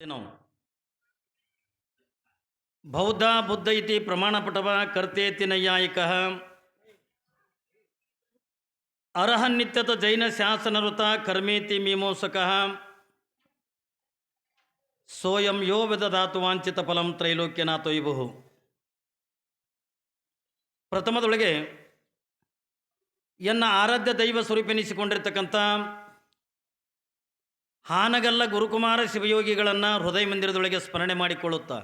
ನಾವು. ಬೌದ್ಧ, ಬುದ್ಧ ಇತಿ ಪ್ರಮಾಣಪಟವ ಕರ್ತೇತಿ ನೈಯಾಯಿಕ ಅರ್ಹನ್ನಿತ್ಯತ ಜೈನ ಶಾಸನಋತ ಕರ್ಮೇತಿ ಮೀಮೋಸಕ. ಸೋಯಂ ಯೋ ಧಾತು ವಾಂಚಿತ ಫಲಂ ತ್ರೈಲೋಕ್ಯನಾಥೋ ಇಬಹು ಪ್ರಥಮದೊಳಗೆ, ಎನ್ನ ಆರಾಧ್ಯ ದೈವ ಸ್ವರೂಪೆನಿಸಿಕೊಂಡಿರ್ತಕ್ಕಂಥ ಹಾನಗಲ್ಲ ಗುರುಕುಮಾರ ಶಿವಯೋಗಿಗಳನ್ನು ಹೃದಯ ಮಂದಿರದೊಳಗೆ ಸ್ಮರಣೆ ಮಾಡಿಕೊಳ್ಳುತ್ತಾ.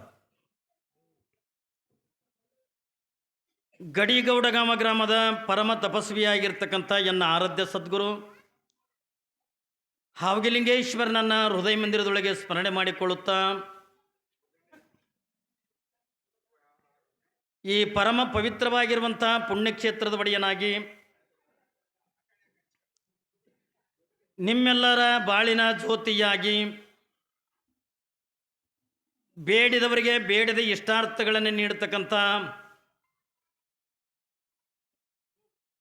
ಗಡಿಗೌಡಗಾಮ ಗ್ರಾಮದ ಪರಮ ತಪಸ್ವಿಯಾಗಿರ್ತಕ್ಕಂಥ ಎನ್ನ ಆರಾಧ್ಯ ಸದ್ಗುರು, ಹಾವಗಿಲಿಂಗೇಶ್ವರನನ್ನು ಹೃದಯ ಮಂದಿರದೊಳಗೆ ಸ್ಮರಣೆ ಮಾಡಿಕೊಳ್ಳುತ್ತಾ. ಈ ಪರಮ ಪವಿತ್ರವಾಗಿರುವಂಥ ಪುಣ್ಯಕ್ಷೇತ್ರದ ಒಡೆಯನಾಗಿ ನಿಮ್ಮೆಲ್ಲರ ಬಾಳಿನ ಜ್ಯೋತಿಯಾಗಿ ಬೇಡಿದವರಿಗೆ ಬೇಡದ ಇಷ್ಟಾರ್ಥಗಳನ್ನು ನೀಡತಕ್ಕಂಥ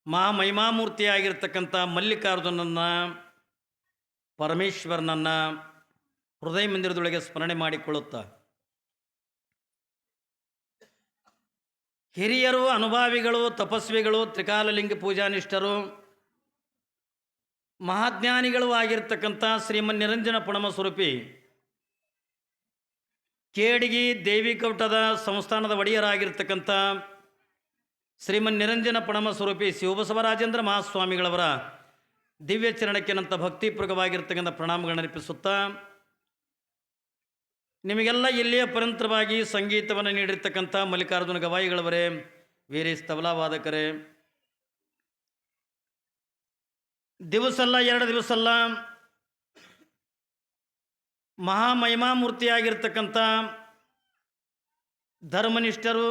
ಮಹಾಮಹಿಮಾಮೂರ್ತಿಯಾಗಿರ್ತಕ್ಕಂಥ ಮಲ್ಲಿಕಾರ್ಜುನನ್ನು, ಪರಮೇಶ್ವರನನ್ನ ಹೃದಯ ಮಂದಿರದೊಳಗೆ ಸ್ಮರಣೆ ಮಾಡಿಕೊಳ್ಳುತ್ತಾ. ಹಿರಿಯರು, ಅನುಭಾವಿಗಳು, ತಪಸ್ವಿಗಳು, ತ್ರಿಕಾಲಲಿಂಗ ಪೂಜಾನಿಷ್ಠರು ಮಹಾಜ್ಞಾನಿಗಳು ಆಗಿರ್ತಕ್ಕಂಥ ಶ್ರೀಮನ್ ನಿರಂಜನ ಪುಣಮ ಸ್ವರೂಪಿ ಕೇಡಿಗಿ ದೇವಿಕೌಟದ ಸಂಸ್ಥಾನದ ಒಡೆಯರಾಗಿರ್ತಕ್ಕಂಥ ಶ್ರೀಮನ್ ನಿರಂಜನ ಪಣಮ ಸ್ವರೂಪಿ ಶಿವಬಸವರಾಜೇಂದ್ರ ಮಹಾಸ್ವಾಮಿಗಳವರ ದಿವ್ಯ ಚರಣಕ್ಕೆನಂತ ಭಕ್ತಿಪೂರ್ವಕವಾಗಿರ್ತಕ್ಕಂಥ ಪ್ರಣಾಮಗಳನ್ನು ನಿಮಗೆಲ್ಲ ಇಲ್ಲಿಯ ಪರಂತರವಾಗಿ ಸಂಗೀತವನ್ನು ನೀಡಿರ್ತಕ್ಕಂಥ ಮಲ್ಲಿಕಾರ್ಜುನ ಗವಾಯಿಗಳವರೇ, ವೀರೇಶ್ ತಬಲಾ ವಾದಕರೇ ದಿವಸಲ್ಲ, ಎರಡು ದಿವಸಲ್ಲ ಮಹಾಮಹಿಮಾಮೂರ್ತಿಯಾಗಿರ್ತಕ್ಕಂಥ ಧರ್ಮನಿಷ್ಠರು,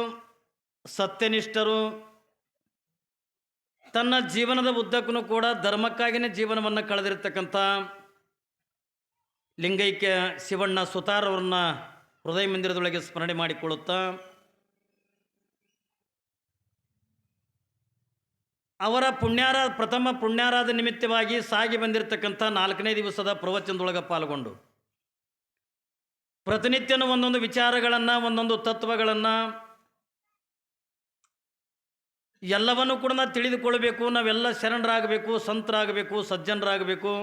ಸತ್ಯನಿಷ್ಠರು, ತನ್ನ ಜೀವನದ ಉದ್ದಕ್ಕೂ ಕೂಡ ಧರ್ಮಕ್ಕಾಗಿಯೇ ಜೀವನವನ್ನು ಕಳೆದಿರ್ತಕ್ಕಂಥ ಲಿಂಗೈಕ್ಯ ಶಿವಣ್ಣ ಸುತಾರವ್ರನ್ನ ಹೃದಯ ಮಂದಿರದೊಳಗೆ ಸ್ಮರಣೆ ಮಾಡಿಕೊಳ್ಳುತ್ತಾ ಅವರ ಪುಣ್ಯಾರ, ಪ್ರಥಮ ಪುಣ್ಯಾರಾದ ನಿಮಿತ್ತವಾಗಿ ಸಾಗಿ ಬಂದಿರತಕ್ಕಂಥ ನಾಲ್ಕನೇ ದಿವಸದ ಪ್ರವಚನದೊಳಗೆ ಪಾಲ್ಗೊಂಡು. ಪ್ರತಿನಿತ್ಯನೂ ಒಂದೊಂದು ವಿಚಾರಗಳನ್ನು, ಒಂದೊಂದು ತತ್ವಗಳನ್ನು ಎಲ್ಲವನ್ನೂ ಕೂಡ ನಾವು ತಿಳಿದುಕೊಳ್ಬೇಕು. ನಾವೆಲ್ಲ ಶರಣರಾಗಬೇಕು, ಸಂತರಾಗಬೇಕು, ಸಜ್ಜನರಾಗಬೇಕು.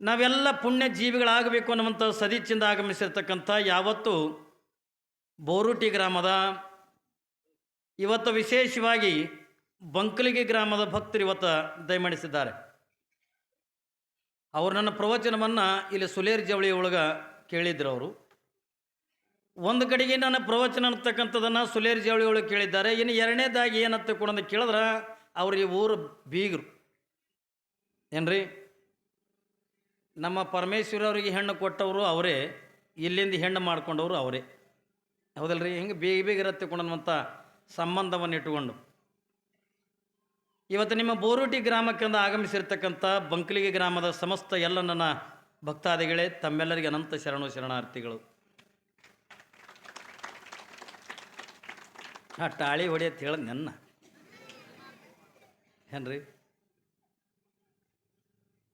ನಾವೆಲ್ಲ ಪುಣ್ಯ ಜೀವಿಗಳಾಗಬೇಕು ಅನ್ನುವಂಥ ಸದೀಚಿಂದ ಆಗಮಿಸಿರ್ತಕ್ಕಂಥ ಯಾವತ್ತು ಬೋರುಟಿ ಗ್ರಾಮದ, ಇವತ್ತು ವಿಶೇಷವಾಗಿ ಬಂಕಲಿಗೆ ಗ್ರಾಮದ ಭಕ್ತರು ಇವತ್ತು ದಯಮಾಡಿಸಿದ್ದಾರೆ. ಅವರು ನನ್ನ ಪ್ರವಚನವನ್ನು ಇಲ್ಲಿ ಸುಲೇರ್ ಜವಳಿ ಒಳಗೆ ಕೇಳಿದ್ರು ಅವರು. ಒಂದು ಕಡೆಗೆ ನನ್ನ ಪ್ರವಚನ ಅಂತಕ್ಕಂಥದ್ದನ್ನು ಸುಲೇರ್ ಜವಳಿ ಒಳಗೆ ಕೇಳಿದ್ದಾರೆ. ಇನ್ನು ಎರಡನೇದಾಗಿ ಏನಂತ ಕೊಡೋದು ಕೇಳಿದ್ರೆ ಅವ್ರಿಗೆ ಈ ಊರು ಬೀಗರು. ಏನ್ರಿ? ನಮ್ಮ ಪರಮೇಶ್ವರ ಅವರಿಗೆ ಹೆಣ್ಣು ಕೊಟ್ಟವರು ಅವರೇ, ಇಲ್ಲಿಂದ ಹೆಣ್ಣು ಮಾಡ್ಕೊಂಡವರು ಅವರೇ. ಹೌದಲ್ರಿ? ಹಿಂಗೆ ಬೇಗ ಬೇಗ ಇರತ್ತೆ ಕೊಡೋಂಥ ಸಂಬಂಧವನ್ನು ಇಟ್ಟುಕೊಂಡು. ಇವತ್ತು ನಿಮ್ಮ ಬೋರುಟಿ ಗ್ರಾಮಕ್ಕಿಂದ ಆಗಮಿಸಿರ್ತಕ್ಕಂಥ ಬಂಕ್ಲಿಗೆ ಗ್ರಾಮದ ಸಮಸ್ತ ಎಲ್ಲ ನನ್ನ ಭಕ್ತಾದಿಗಳೇ, ತಮ್ಮೆಲ್ಲರಿಗೆ ಅನಂತ ಶರಣು ಶರಣಾರ್ಥಿಗಳು. ಆ ಟಾಳಿ ಹೊಡಿಯತ್ ಹೇಳ ನನ್ನ. ಏನ್ರಿ?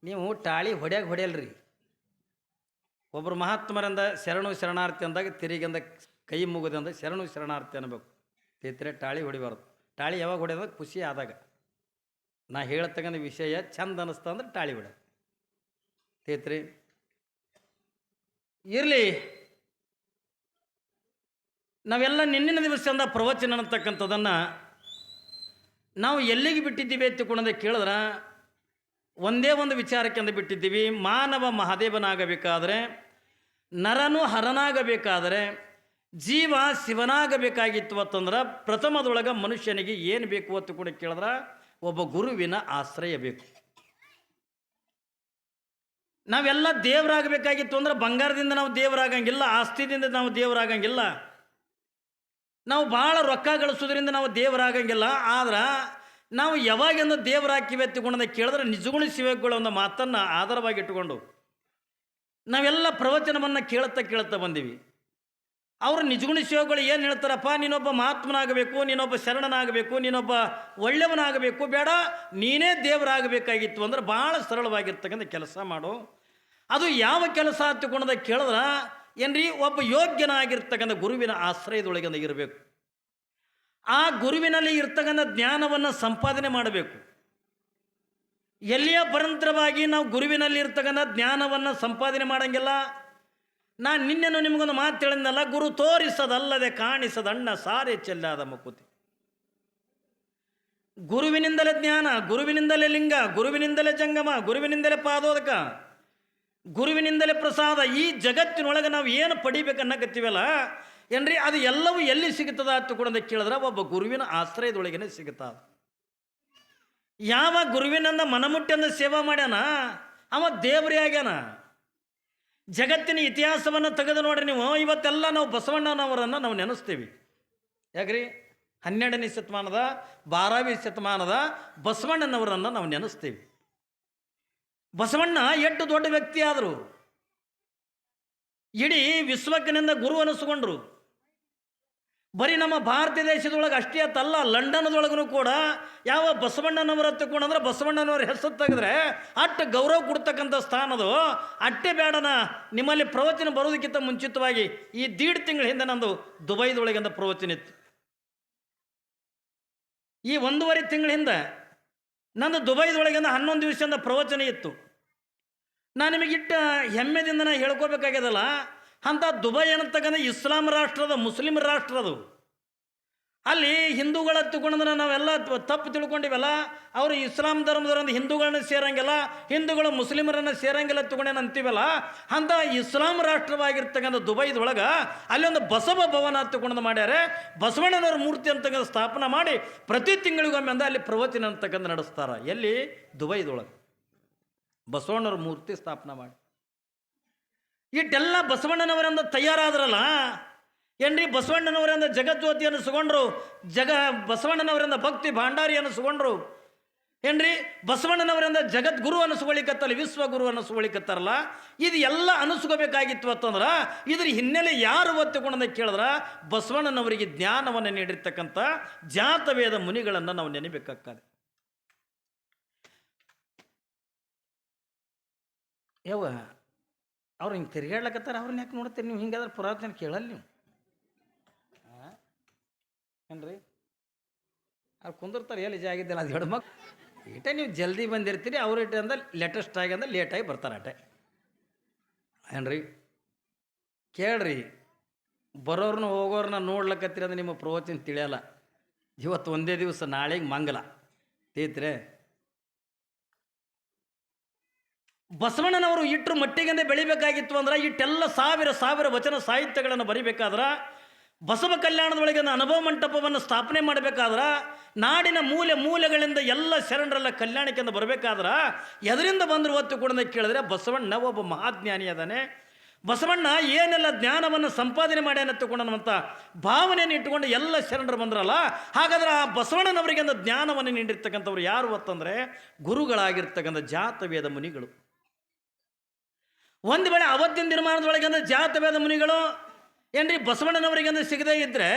ನೀವು ಟಾಳಿ ಹೊಡ್ಯಾಗ ಹೊಡೆಯಲ್ರಿ. ಒಬ್ಬರು ಮಹಾತ್ಮರಿಂದ ಶರಣು ಶರಣಾರ್ಥಿ ಅಂದಾಗ ತಿರುಗಿಂದ ಕೈ ಮುಗಿದಂದ ಶರಣು ಶರಣಾರ್ಥಿ ಅನ್ನಬೇಕು ತಿತ್ತರೆ ಟಾಳಿ ಹೊಡಿಬಾರ್ದು. ಟಾಳಿ ಯಾವಾಗ ಹೊಡೆಯೋದು? ಖುಷಿ ಆದಾಗ. ನಾ ಹೇಳ್ತಕ್ಕಂಥ ವಿಷಯ ಚಂದ ಅನ್ನಿಸ್ತಾ ಅಂದ್ರೆ ತಾಳಿ ಬಿಡ. ತೇತ್ರಿ. ಇರಲಿ. ನಾವೆಲ್ಲ ನಿನ್ನಿನ ದಿವಸದಿಂದ ಪ್ರವಚನ ಅನ್ನತಕ್ಕಂಥದ್ದನ್ನು ನಾವು ಎಲ್ಲಿಗೆ ಬಿಟ್ಟಿದ್ದೀವಿ ಅಂತ ಕುಣದ ಕೇಳಿದ್ರೆ, ಒಂದೇ ಒಂದು ವಿಚಾರಕ್ಕೆ ಬಿಟ್ಟಿದ್ದೀವಿ. ಮಾನವ ಮಹಾದೇವನಾಗಬೇಕಾದರೆ, ನರನು ಹರನಾಗಬೇಕಾದರೆ, ಜೀವ ಶಿವನಾಗಬೇಕಾಗಿತ್ತು ಅಂತಂದ್ರೆ ಪ್ರಥಮದೊಳಗೆ ಮನುಷ್ಯನಿಗೆ ಏನು ಬೇಕು ಅಂತ ಕೂಡ ಕೇಳಿದ್ರೆ ಒಬ್ಬ ಗುರುವಿನ ಆಶ್ರಯ ಬೇಕು. ನಾವೆಲ್ಲ ದೇವರಾಗಬೇಕಾಗಿತ್ತು ಅಂದ್ರೆ ಬಂಗಾರದಿಂದ ನಾವು ದೇವರಾಗಂಗಿಲ್ಲ, ಆಸ್ತಿದಿಂದ ನಾವು ದೇವರಾಗಂಗಿಲ್ಲ. ನಾವು ಭಾಳ ರೊಕ್ಕ ಗಳಿಸೋದ್ರಿಂದ ನಾವು ದೇವರಾಗಂಗಿಲ್ಲ, ಆದ್ರೆ ನಾವು ಯಾವಾಗಿಂದ ದೇವರಾಕಿವೆ ಎತ್ತಿಕೊಂಡಂತ ಕೇಳಿದ್ರೆ ನಿಜಗುಣ ಸಿವೆಗಳ ಒಂದು ಮಾತನ್ನು ಆಧಾರವಾಗಿ ಇಟ್ಟುಕೊಂಡು ನಾವೆಲ್ಲ ಪ್ರವಚನವನ್ನು ಕೇಳುತ್ತಾ ಕೇಳುತ್ತಾ ಬಂದೀವಿ. ಅವರು ನಿಜಗುಣ ಶಿವಗಳು ಏನು ಹೇಳ್ತಾರಪ್ಪ? ನೀನೊಬ್ಬ ಮಹಾತ್ಮನಾಗಬೇಕು, ನೀನೊಬ್ಬ ಶರಣನಾಗಬೇಕು, ನೀನೊಬ್ಬ ಒಳ್ಳೆಯವನಾಗಬೇಕು. ಬೇಡ, ನೀನೇ ದೇವರಾಗಬೇಕಾಗಿತ್ತು ಅಂದ್ರೆ ಭಾಳ ಸರಳವಾಗಿರ್ತಕ್ಕಂಥ ಕೆಲಸ ಮಾಡು. ಅದು ಯಾವ ಕೆಲಸ ಹತ್ತಿಕೊಂಡದ ಕೇಳಿದ್ರೆ, ಏನ್ರಿ, ಒಬ್ಬ ಯೋಗ್ಯನಾಗಿರ್ತಕ್ಕಂಥ ಗುರುವಿನ ಆಶ್ರಯದೊಳಗಿಂದ ಇರಬೇಕು. ಆ ಗುರುವಿನಲ್ಲಿ ಇರ್ತಕ್ಕಂಥ ಜ್ಞಾನವನ್ನು ಸಂಪಾದನೆ ಮಾಡಬೇಕು. ಎಲ್ಲಿಯ ಪರಂತರವಾಗಿ ನಾವು ಗುರುವಿನಲ್ಲಿ ಇರ್ತಕ್ಕಂಥ ಜ್ಞಾನವನ್ನು ಸಂಪಾದನೆ ಮಾಡಂಗಿಲ್ಲ ನಾನು ನಿನ್ನೆನು ನಿಮಗೊಂದು ಮಾತು ಹೇಳಿದ್ನಲ್ಲ, ಗುರು ತೋರಿಸದಲ್ಲದೆ ಕಾಣಿಸದಣ್ಣ ಸಾರೆ ಚೆಲ್ಲಾದ ಮುಕುತಿ. ಗುರುವಿನಿಂದಲೇ ಜ್ಞಾನ, ಗುರುವಿನಿಂದಲೇ ಲಿಂಗ, ಗುರುವಿನಿಂದಲೇ ಜಂಗಮ, ಗುರುವಿನಿಂದಲೇ ಪಾದೋದಕ, ಗುರುವಿನಿಂದಲೇ ಪ್ರಸಾದ, ಈ ಜಗತ್ತಿನೊಳಗೆ ನಾವು ಏನು ಪಡಿಬೇಕನ್ನಕತ್ತೀವಲ್ಲ ಏನ್ರಿ, ಅದು ಎಲ್ಲವೂ ಎಲ್ಲಿ ಸಿಗುತ್ತದ ಅಂತ ಕೂಡ ಕೇಳಿದ್ರೆ ಒಬ್ಬ ಗುರುವಿನ ಆಶ್ರಯದೊಳಗೇನೆ ಸಿಗುತ್ತದ ಯಾವ ಗುರುವಿನಂದ ಮನಮುಟ್ಟಂದ ಸೇವಾ ಮಾಡ್ಯಾನ? ಅವ ದೇವ್ರಿ ಆಗ್ಯಾನ? ಜಗತ್ತಿನ ಇತಿಹಾಸವನ್ನು ತೆಗೆದು ನೋಡ್ರಿ ನೀವು. ಇವತ್ತೆಲ್ಲ ನಾವು ಬಸವಣ್ಣನವರನ್ನು ನಾವು ನೆನೆಸ್ತೀವಿ. ಯಾಕ್ರಿ? ಹನ್ನೆರಡನೇ ಶತಮಾನದ ಬಾರನೇ ಶತಮಾನದ ಬಸವಣ್ಣನವರನ್ನು ನಾವು ನೆನೆಸ್ತೀವಿ. ಬಸವಣ್ಣ ಎಷ್ಟು ದೊಡ್ಡ ವ್ಯಕ್ತಿ ಆದರು. ಇಡೀ ವಿಶ್ವಕ್ಕಿನಿಂದ ಗುರು ಅನಿಸ್ಕೊಂಡ್ರು. ಬರೀ ನಮ್ಮ ಭಾರತ ದೇಶದೊಳಗೆ ಅಷ್ಟೇ ಅತ್ತಲ್ಲ ಲಂಡನ್ದೊಳಗೂ ಕೂಡ ಯಾವ ಬಸವಣ್ಣನವರ ತಗೊಂಡ್ರೆ ಬಸವಣ್ಣನವರ ಹೆಸರು ತೆಗೆದ್ರೆ ಅಟ್ಟು ಗೌರವ ಕೊಡ್ತಕ್ಕಂಥ ಸ್ಥಾನದು ಅಟ್ಟೆ ಬೇಡನ ನಿಮ್ಮಲ್ಲಿ ಪ್ರವಚನ ಬರೋದಕ್ಕಿಂತ ಮುಂಚಿತವಾಗಿ ಈ ದೀಡ್ ತಿಂಗಳ ಹಿಂದೆ ನಂದು ದುಬೈದೊಳಗಿಂದ ಪ್ರವಚನ ಇತ್ತು. ಈ ಒಂದೂವರೆ ತಿಂಗಳ ಹಿಂದೆ ನಂದು ದುಬೈದೊಳಗಿಂದ ಹನ್ನೊಂದು ದಿವಸದಿಂದ ಪ್ರವಚನ ಇತ್ತು. ನಾನು ನಿಮಗಿಟ್ಟ ಹೆಮ್ಮೆದಿಂದ ಹೇಳ್ಕೋಬೇಕಾಗ್ಯದಲ್ಲ ಅಂಥ ದುಬೈ ಅನ್ನತಕ್ಕಂಥ ಇಸ್ಲಾಂ ರಾಷ್ಟ್ರದ ಮುಸ್ಲಿಂ ರಾಷ್ಟ್ರದು ಅಲ್ಲಿ ಹಿಂದೂಗಳ ತಗೊಂಡ್ರೆ ನಾವೆಲ್ಲ ತಪ್ಪು ತಿಳ್ಕೊಂಡಿವಲ್ಲ, ಅವರು ಇಸ್ಲಾಂ ಧರ್ಮದವರಂದು ಹಿಂದೂಗಳನ್ನ ಸೇರಂಗಿಲ್ಲ, ಹಿಂದೂಗಳು ಮುಸ್ಲಿಮರನ್ನು ಸೇರಂಗಿಲ್ಲ ತಗೊಂಡೇನು ಅಂತೀವಲ್ಲ ಅಂಥ ಇಸ್ಲಾಂ ರಾಷ್ಟ್ರವಾಗಿರ್ತಕ್ಕಂಥ ದುಬೈದೊಳಗೆ ಅಲ್ಲೊಂದು ಬಸವ ಭವನ ತಗೊಂಡು ಮಾಡ್ಯಾರೆ. ಬಸವಣ್ಣನವ್ರ ಮೂರ್ತಿ ಅಂತಕ್ಕಂಥ ಸ್ಥಾಪನೆ ಮಾಡಿ ಪ್ರತಿ ತಿಂಗಳಿಗೊಮ್ಮೆ ಅಂದ ಅಲ್ಲಿ ಪ್ರವಚನ ಅಂತಕ್ಕಂಥ ನಡೆಸ್ತಾರೆ. ಎಲ್ಲಿ? ದುಬೈದೊಳಗೆ. ಬಸವಣ್ಣವ್ರ ಮೂರ್ತಿ ಸ್ಥಾಪನೆ ಮಾಡಿ. ಇಟ್ಟೆಲ್ಲ ಬಸವಣ್ಣನವರಿಂದ ತಯಾರಾದ್ರಲ್ಲ? ಏನ್ರಿ ಬಸವಣ್ಣನವರಿಂದ ಜಗಜ್ಯೋತಿ ಅನ್ನಿಸ್ಕೊಂಡ್ರು ಜಗ ಬಸವಣ್ಣನವರಿಂದ ಭಕ್ತಿ ಭಾಂಡಾರಿ ಸುಗೊಂಡ್ರು? ಏನ್ರಿ ಬಸವಣ್ಣನವರಿಂದ ಜಗದ್ಗುರು ಅನ್ನಿಸ್ಕೊಳಿಕತ್ತಲ್ಲ ವಿಶ್ವಗುರು ಅನ್ನಿಸ್ಕೊಳಿಕತ್ತಾರಲ್ಲ ಇದು ಎಲ್ಲ ಅನಿಸ್ಕೋಬೇಕಾಗಿತ್ತು ಅಂತಂದ್ರೆ, ಇದ್ರ ಹಿನ್ನೆಲೆ ಯಾರು ಒತ್ತುಕೊಂಡ ಕೇಳಿದ್ರ, ಬಸವಣ್ಣನವರಿಗೆ ಜ್ಞಾನವನ್ನು ನೀಡಿರ್ತಕ್ಕಂಥ ಜಾತವೇದ ಮುನಿಗಳನ್ನು ನಾವು ನೆನಬೇಕಾಗ್ತದೆ. ಯವ್ವ ಅವ್ರು ಹಿಂಗೆ ತಿರ್ಗಾಡ್ಲಕತ್ತಾರ ಅವ್ರನ್ನ ಯಾಕೆ ನೋಡ್ತೀರಿ ನೀವು? ಹಿಂಗಾದ್ರೆ ಪುರಾತನ ಕೇಳಲ್ಲ ನೀವು. ಆ? ಏನ್ರಿ? ಅವ್ರು ಕುಂದಿರ್ತಾರೆ, ಎಲ್ಲಿ ಜಾಗಿದ್ದಿಲ್ಲ ಅದು ಹೆಣ್ಮಕ್ ಈಟೆ ನೀವು ಜಲ್ದಿ ಬಂದಿರ್ತೀರಿ, ಅವ್ರ ಇಟ್ಟೆ ಅಂದ್ರೆ ಲೇಟೆಸ್ಟ್ ಆಗಿ ಅಂದ್ರೆ ಲೇಟಾಗಿ ಬರ್ತಾರೆ ಅಟೆ ಏನ್ರಿ? ಕೇಳ್ರಿ, ಬರೋರ್ನ ಹೋಗೋರ್ನ ನೋಡ್ಲಕತ್ತೀರಿ ಅಂದ್ರೆ ನಿಮ್ಮ ಪ್ರವಚನ ತಿಳಿಯಲ್ಲ. ಇವತ್ತು ಒಂದೇ ದಿವಸ ನಾಳೆಗೆ ಮಂಗಲ. ತೀತ್ರೆ ಬಸವಣ್ಣನವರು ಇಟ್ಟರು ಮಟ್ಟಿಗೆಂದೇ ಬೆಳಿಬೇಕಾಗಿತ್ತು ಅಂದ್ರೆ ಇಟ್ಟೆಲ್ಲ ಸಾವಿರ ಸಾವಿರ ವಚನ ಸಾಹಿತ್ಯಗಳನ್ನು ಬರಿಬೇಕಾದ್ರೆ ಬಸವ ಕಲ್ಯಾಣದೊಳಗೆ ಅನುಭವ ಮಂಟಪವನ್ನು ಸ್ಥಾಪನೆ ಮಾಡಬೇಕಾದ್ರೆ ನಾಡಿನ ಮೂಲೆ ಮೂಲೆಗಳಿಂದ ಎಲ್ಲ ಶರಣರೆಲ್ಲ ಕಲ್ಯಾಣಕ್ಕೆಂದು ಬರಬೇಕಾದ್ರೆ ಎದರಿಂದ ಬಂದರು ಒತ್ತು ಕೂಡ ಕೇಳಿದ್ರೆ ಬಸವಣ್ಣ ಒಬ್ಬ ಮಹಾಜ್ಞಾನಿ ಅದಾನೆ. ಬಸವಣ್ಣ ಏನೆಲ್ಲ ಜ್ಞಾನವನ್ನು ಸಂಪಾದನೆ ಮಾಡ್ಯಾನ ತಗೊಂಡನಂತ ಭಾವನೆಯನ್ನು ಇಟ್ಟುಕೊಂಡು ಎಲ್ಲ ಶರಣರು ಬಂದ್ರಲ್ಲ, ಹಾಗಾದ್ರೆ ಆ ಬಸವಣ್ಣನವರಿಗೆ ಜ್ಞಾನವನ್ನು ನೀಡಿರ್ತಕ್ಕಂಥವ್ರು ಯಾರು ಅಂತಂದರೆ ಗುರುಗಳಾಗಿರ್ತಕ್ಕಂಥ ಜಾತವೇದ ಮುನಿಗಳು. ಒಂದು ವೇಳೆ ಅವತ್ತಿನ ದಿನಮಾನದೊಳಗೆ ಅಂದ್ರೆ ಜಾತವೇದ ಮುನಿಗಳು, ಏನ್ರಿ ಬಸವಣ್ಣನವರಿಗೆ ಅಂದ್ರೆ ಸಿಗದೇ ಇದ್ದರೆ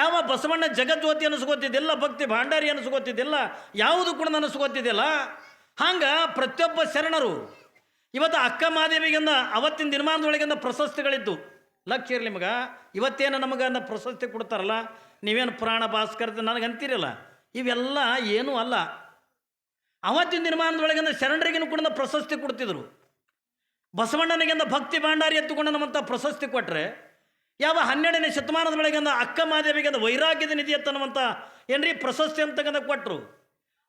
ಯಾವ ಬಸವಣ್ಣ ಜಗಜ್ಯೋತಿ ಅನಿಸ್ಕೋತಿದ್ದಿಲ್ಲ, ಭಕ್ತಿ ಭಾಂಡಾರಿ ಅನಿಸ್ಕೋತಿದ್ದಿಲ್ಲ, ಯಾವುದು ಕೂಡ ಅನಿಸ್ಕೋತಿದ್ದಿಲ್ಲ. ಹಂಗೆ ಪ್ರತಿಯೊಬ್ಬ ಶರಣರು, ಇವತ್ತು ಅಕ್ಕ ಮಾದೇವಿಗಿಂದ ಅವತ್ತಿನ ನಿರ್ಮಾಣದೊಳಗಿಂದ ಪ್ರಶಸ್ತಿಗಳಿದ್ದು. ಲಕ್ಷ ಇರಲಿ ನಿಮಗೆ ಇವತ್ತೇನು ನಮಗೆ ಅಂದ ಪ್ರಶಸ್ತಿ ಕೊಡ್ತಾರಲ್ಲ, ನೀವೇನು ಪುರಾಣ ಭಾಸ್ಕರ ನನಗೆ ಅಂತೀರಲ್ಲ, ಇವೆಲ್ಲ ಏನೂ ಅಲ್ಲ. ಅವತ್ತಿನ ನಿರ್ಮಾಣದೊಳಗಿಂದ ಶರಣರಿಗೂ ಕೂಡ ಪ್ರಶಸ್ತಿ ಕೊಡ್ತಿದ್ರು. ಬಸವಣ್ಣನಿಗೆಂದ ಭಕ್ತಿ ಭಾಂಡಾರಿ ಎತ್ತುಕೊಂಡು ನಮ್ಮಂಥ ಪ್ರಶಸ್ತಿ ಕೊಟ್ಟರೆ ಯಾವ ಹನ್ನೆರಡನೇ ಶತಮಾನದ ಶತಮಾನದೊಳಗಿಂದ ಅಕ್ಕ ಮಾದೇವಿಗೆಂದ ವೈರಾಗ್ಯದ ನಿಧಿ ಎತ್ತನ್ನುವಂಥ ಏನ್ರಿ ಪ್ರಶಸ್ತಿ ಅಂತಕ್ಕಂಥ ಕೊಟ್ಟರು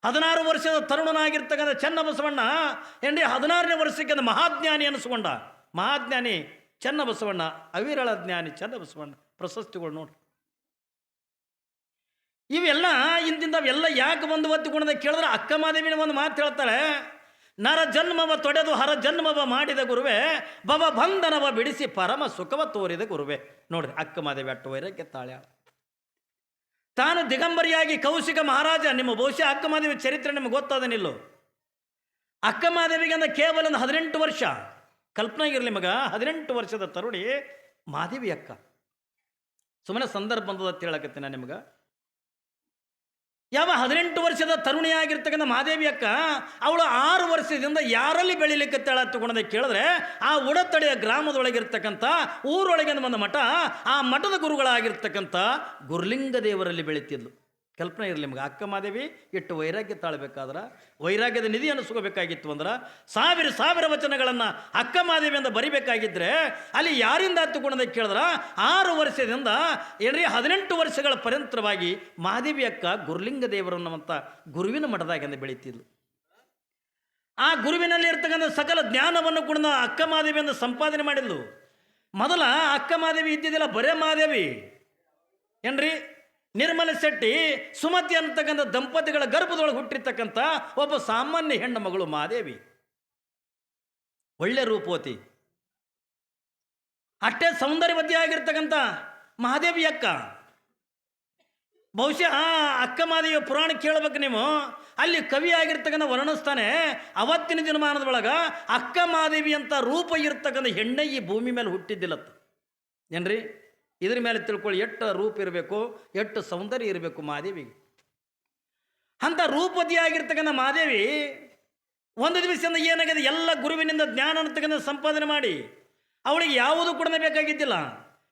ಹದಿನಾರು ವರ್ಷದ ತರುಣನಾಗಿರ್ತಕ್ಕಂಥ ಚೆನ್ನ ಬಸವಣ್ಣ ಏನ್ರಿ ಹದಿನಾರನೇ ವರ್ಷಕ್ಕೆ ಮಹಾಜ್ಞಾನಿ ಅನಿಸ್ಕೊಂಡ ಮಹಾಜ್ಞಾನಿ ಚೆನ್ನ ಬಸವಣ್ಣ ಅವಿರಳ ಜ್ಞಾನಿ ಚೆನ್ನ ಬಸವಣ್ಣ ಪ್ರಶಸ್ತಿಗಳು ನೋಡ್ರಿ. ಇವೆಲ್ಲ ಇಂತಿಂದವೆಲ್ಲ ಯಾಕೆ ಬಂದು ಒತ್ತಿಕೊಂಡ ಕೇಳಿದ್ರೆ ಅಕ್ಕ ಮಾದೇವಿನ ಒಂದು ಮಾತು ಹೇಳ್ತಾಳೆ ನರ ಜನ್ಮವ ತೊಡೆದು ಹರ ಜನ್ಮವ ಮಾಡಿದ ಗುರುವೆ ಬವ ಬಂಧನವ ಬಿಡಿಸಿ ಪರಮ ಸುಖವ ತೋರಿದ ಗುರುವೆ. ನೋಡ್ರಿ, ಅಕ್ಕ ಮಾದೇವಿ ಅಟ್ಟು ವೈರಕ್ಕೆ ತಾಳ್ಯಾಳ ತಾನು ದಿಗಂಬರಿಯಾಗಿ ಕೌಶಿಕ ಮಹಾರಾಜ, ನಿಮ್ಮ ಬಹುಶಃ ಅಕ್ಕ ಮಾದೇವಿ ಚರಿತ್ರೆ ನಿಮಗೆ ಅಕ್ಕ ಮಾದೇವಿಗೆ ಅಂದ ಕೇವಲ ಒಂದು ಹದಿನೆಂಟು ವರ್ಷ. ಕಲ್ಪನೆ ಇರಲಿ ಮಗ, ಹದಿನೆಂಟು ವರ್ಷದ ತರುಣಿ ಮಾದೇವಿ ಅಕ್ಕ. ಸುಮ್ಮನೆ ಸಂದರ್ಭ ಬಂದದ ನಾನು ನಿಮ್ಗೆ. ಯಾವ ಹದಿನೆಂಟು ವರ್ಷದ ತರುಣಿಯಾಗಿರ್ತಕ್ಕಂಥ ಮಹಾದೇವಿ ಅಕ್ಕ, ಅವಳು ಆರು ವರ್ಷದಿಂದ ಯಾರಲ್ಲಿ ಬೆಳಿಲಿಕ್ಕೆ ತಳ ತಗೊಂಡೆ ಕೇಳಿದ್ರೆ ಆ ಉಡತಡೆಯ ಗ್ರಾಮದೊಳಗಿರ್ತಕ್ಕಂಥ ಊರೊಳಗಿಂದ ಬಂದ ಮಠ, ಆ ಮಠದ ಗುರುಗಳಾಗಿರ್ತಕ್ಕಂಥ ಗುರುಲಿಂಗ ದೇವರಲ್ಲಿ ಬೆಳೀತಿದ್ಲು. ಕಲ್ಪನೆ ಇರಲಿ ನಿಮ್ಗೆ. ಅಕ್ಕ ಮಾದೇವಿ ಇಟ್ಟು ವೈರಾಗ್ಯ ತಾಳ್ಬೇಕಾದ್ರೆ, ವೈರಾಗ್ಯದ ನಿಧಿ ಸುಗಬೇಕಾಗಿತ್ತು ಅಂದ್ರೆ, ಸಾವಿರ ಸಾವಿರ ವಚನಗಳನ್ನು ಅಕ್ಕ ಅಂತ ಬರಿಬೇಕಾಗಿದ್ದರೆ ಅಲ್ಲಿ ಯಾರಿಂದ ಹತ್ತುಕೊಂಡಂತ ಕೇಳಿದ್ರೆ, ಆರು ವರ್ಷದಿಂದ ಏನ್ರಿ, ಹದಿನೆಂಟು ವರ್ಷಗಳ ಪರ್ಯಂತರವಾಗಿ ಮಾದೇವಿ ಅಕ್ಕ ಗುರುಲಿಂಗ ದೇವರನ್ನಂಥ ಗುರುವಿನ ಮಠದಾಗಿಂದ ಬೆಳೀತಿದ್ಲು. ಆ ಗುರುವಿನಲ್ಲಿ ಇರ್ತಕ್ಕಂಥ ಸಕಲ ಜ್ಞಾನವನ್ನು ಕೂಡ ಅಕ್ಕ ಮಾದೇವಿಯಿಂದ ಸಂಪಾದನೆ ಮಾಡಿದ್ಲು. ಮೊದಲ ಅಕ್ಕ ಮಾದೇವಿ ಇದ್ದಿದ್ದಿಲ್ಲ, ಬರೇ ಮಾದೇವಿ. ಏನ್ರಿ ನಿರ್ಮಲ ಶೆಟ್ಟಿ ಸುಮತಿ ಅಂತಕ್ಕಂಥ ದಂಪತಿಗಳ ಗರ್ಭದೊಳಗೆ ಹುಟ್ಟಿರ್ತಕ್ಕಂಥ ಒಬ್ಬ ಸಾಮಾನ್ಯ ಹೆಣ್ಣು ಮಗಳು ಮಾದೇವಿ. ಒಳ್ಳೆ ರೂಪವತಿ. ಅಷ್ಟೇ ಸೌಂದರ್ಯವತಿ ಆಗಿರ್ತಕ್ಕಂಥ ಮಹಾದೇವಿ ಅಕ್ಕ. ಬಹುಶಃ ಆ ಅಕ್ಕ ಮಾದೇವಿಯ ಪುರಾಣ ಕೇಳಬೇಕು ನೀವು. ಅಲ್ಲಿ ಕವಿ ಆಗಿರ್ತಕ್ಕಂಥ ವರ್ಣಿಸ್ತಾನೆ ಅವತ್ತಿನ ದಿನಮಾನದ ಒಳಗ ಅಕ್ಕ ಮಾದೇವಿ ಅಂತ ರೂಪ ಇರ್ತಕ್ಕಂಥ ಹೆಣ್ಣೆ ಈ ಭೂಮಿ ಮೇಲೆ ಹುಟ್ಟಿದ್ದಿಲ್ಲತ್ತ. ಏನ್ರಿ? ಇದ್ರ ಮೇಲೆ ತಿಳ್ಕೊಳ್ಳಿ ಎಷ್ಟು ರೂಪ ಇರಬೇಕು ಎಷ್ಟು ಸೌಂದರ್ಯ ಇರಬೇಕು ಮಾದೇವಿಗೆ. ಅಂಥ ರೂಪತಿಯಾಗಿರ್ತಕ್ಕಂಥ ಮಹಾದೇವಿ ಒಂದು ದಿವಸದಿಂದ ಏನಾಗಿದೆ? ಎಲ್ಲ ಗುರುವಿನಿಂದ ಜ್ಞಾನ ಅಂತಕ್ಕಂಥ ಸಂಪಾದನೆ ಮಾಡಿ, ಅವಳಿಗೆ ಯಾವುದು ಕೂಡ ಬೇಕಾಗಿದ್ದಿಲ್ಲ.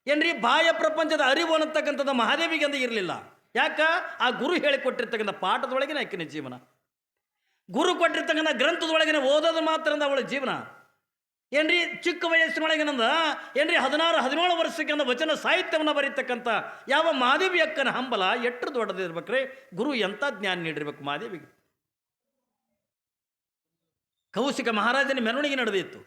ಏನ್ರಿ? ಬಾಹ್ಯ ಪ್ರಪಂಚದ ಅರಿವು ಅನ್ನತಕ್ಕಂಥದ್ದು ಮಹಾದೇವಿಗೆ ಅಂತ ಇರಲಿಲ್ಲ. ಯಾಕ? ಆ ಗುರು ಹೇಳಿಕೊಟ್ಟಿರ್ತಕ್ಕಂಥ ಪಾಠದೊಳಗಿನ ಆಕಿನ ಜೀವನ. ಗುರು ಕೊಟ್ಟಿರ್ತಕ್ಕಂಥ ಗ್ರಂಥದೊಳಗಿನ ಓದೋದು ಮಾತ್ರ ಅವಳ ಜೀವನ. ಏನ್ರಿ ಚಿಕ್ಕ ವಯಸ್ಸಿನೊಳಗಿನಂದ ಏನ್ರಿ ಹದಿನಾರು, ಹದಿನೇಳು ವರ್ಷಕ್ಕಿಂದ ವಚನ ಸಾಹಿತ್ಯವನ್ನು ಬರೀತಕ್ಕಂಥ ಯಾವ ಮಾದೇವಿ ಅಕ್ಕನ ಹಂಬಲ ಎಷ್ಟು ದೊಡ್ಡದಿರ್ಬೇಕ್ರಿ? ಗುರು ಎಂಥ ಜ್ಞಾನ ನೀಡಿರ್ಬೇಕು ಮಾದೇವಿಗೆ? ಕೌಶಿಕ ಮಹಾರಾಜನ ಮೆರವಣಿಗೆ ನಡೆದಿತ್ತು.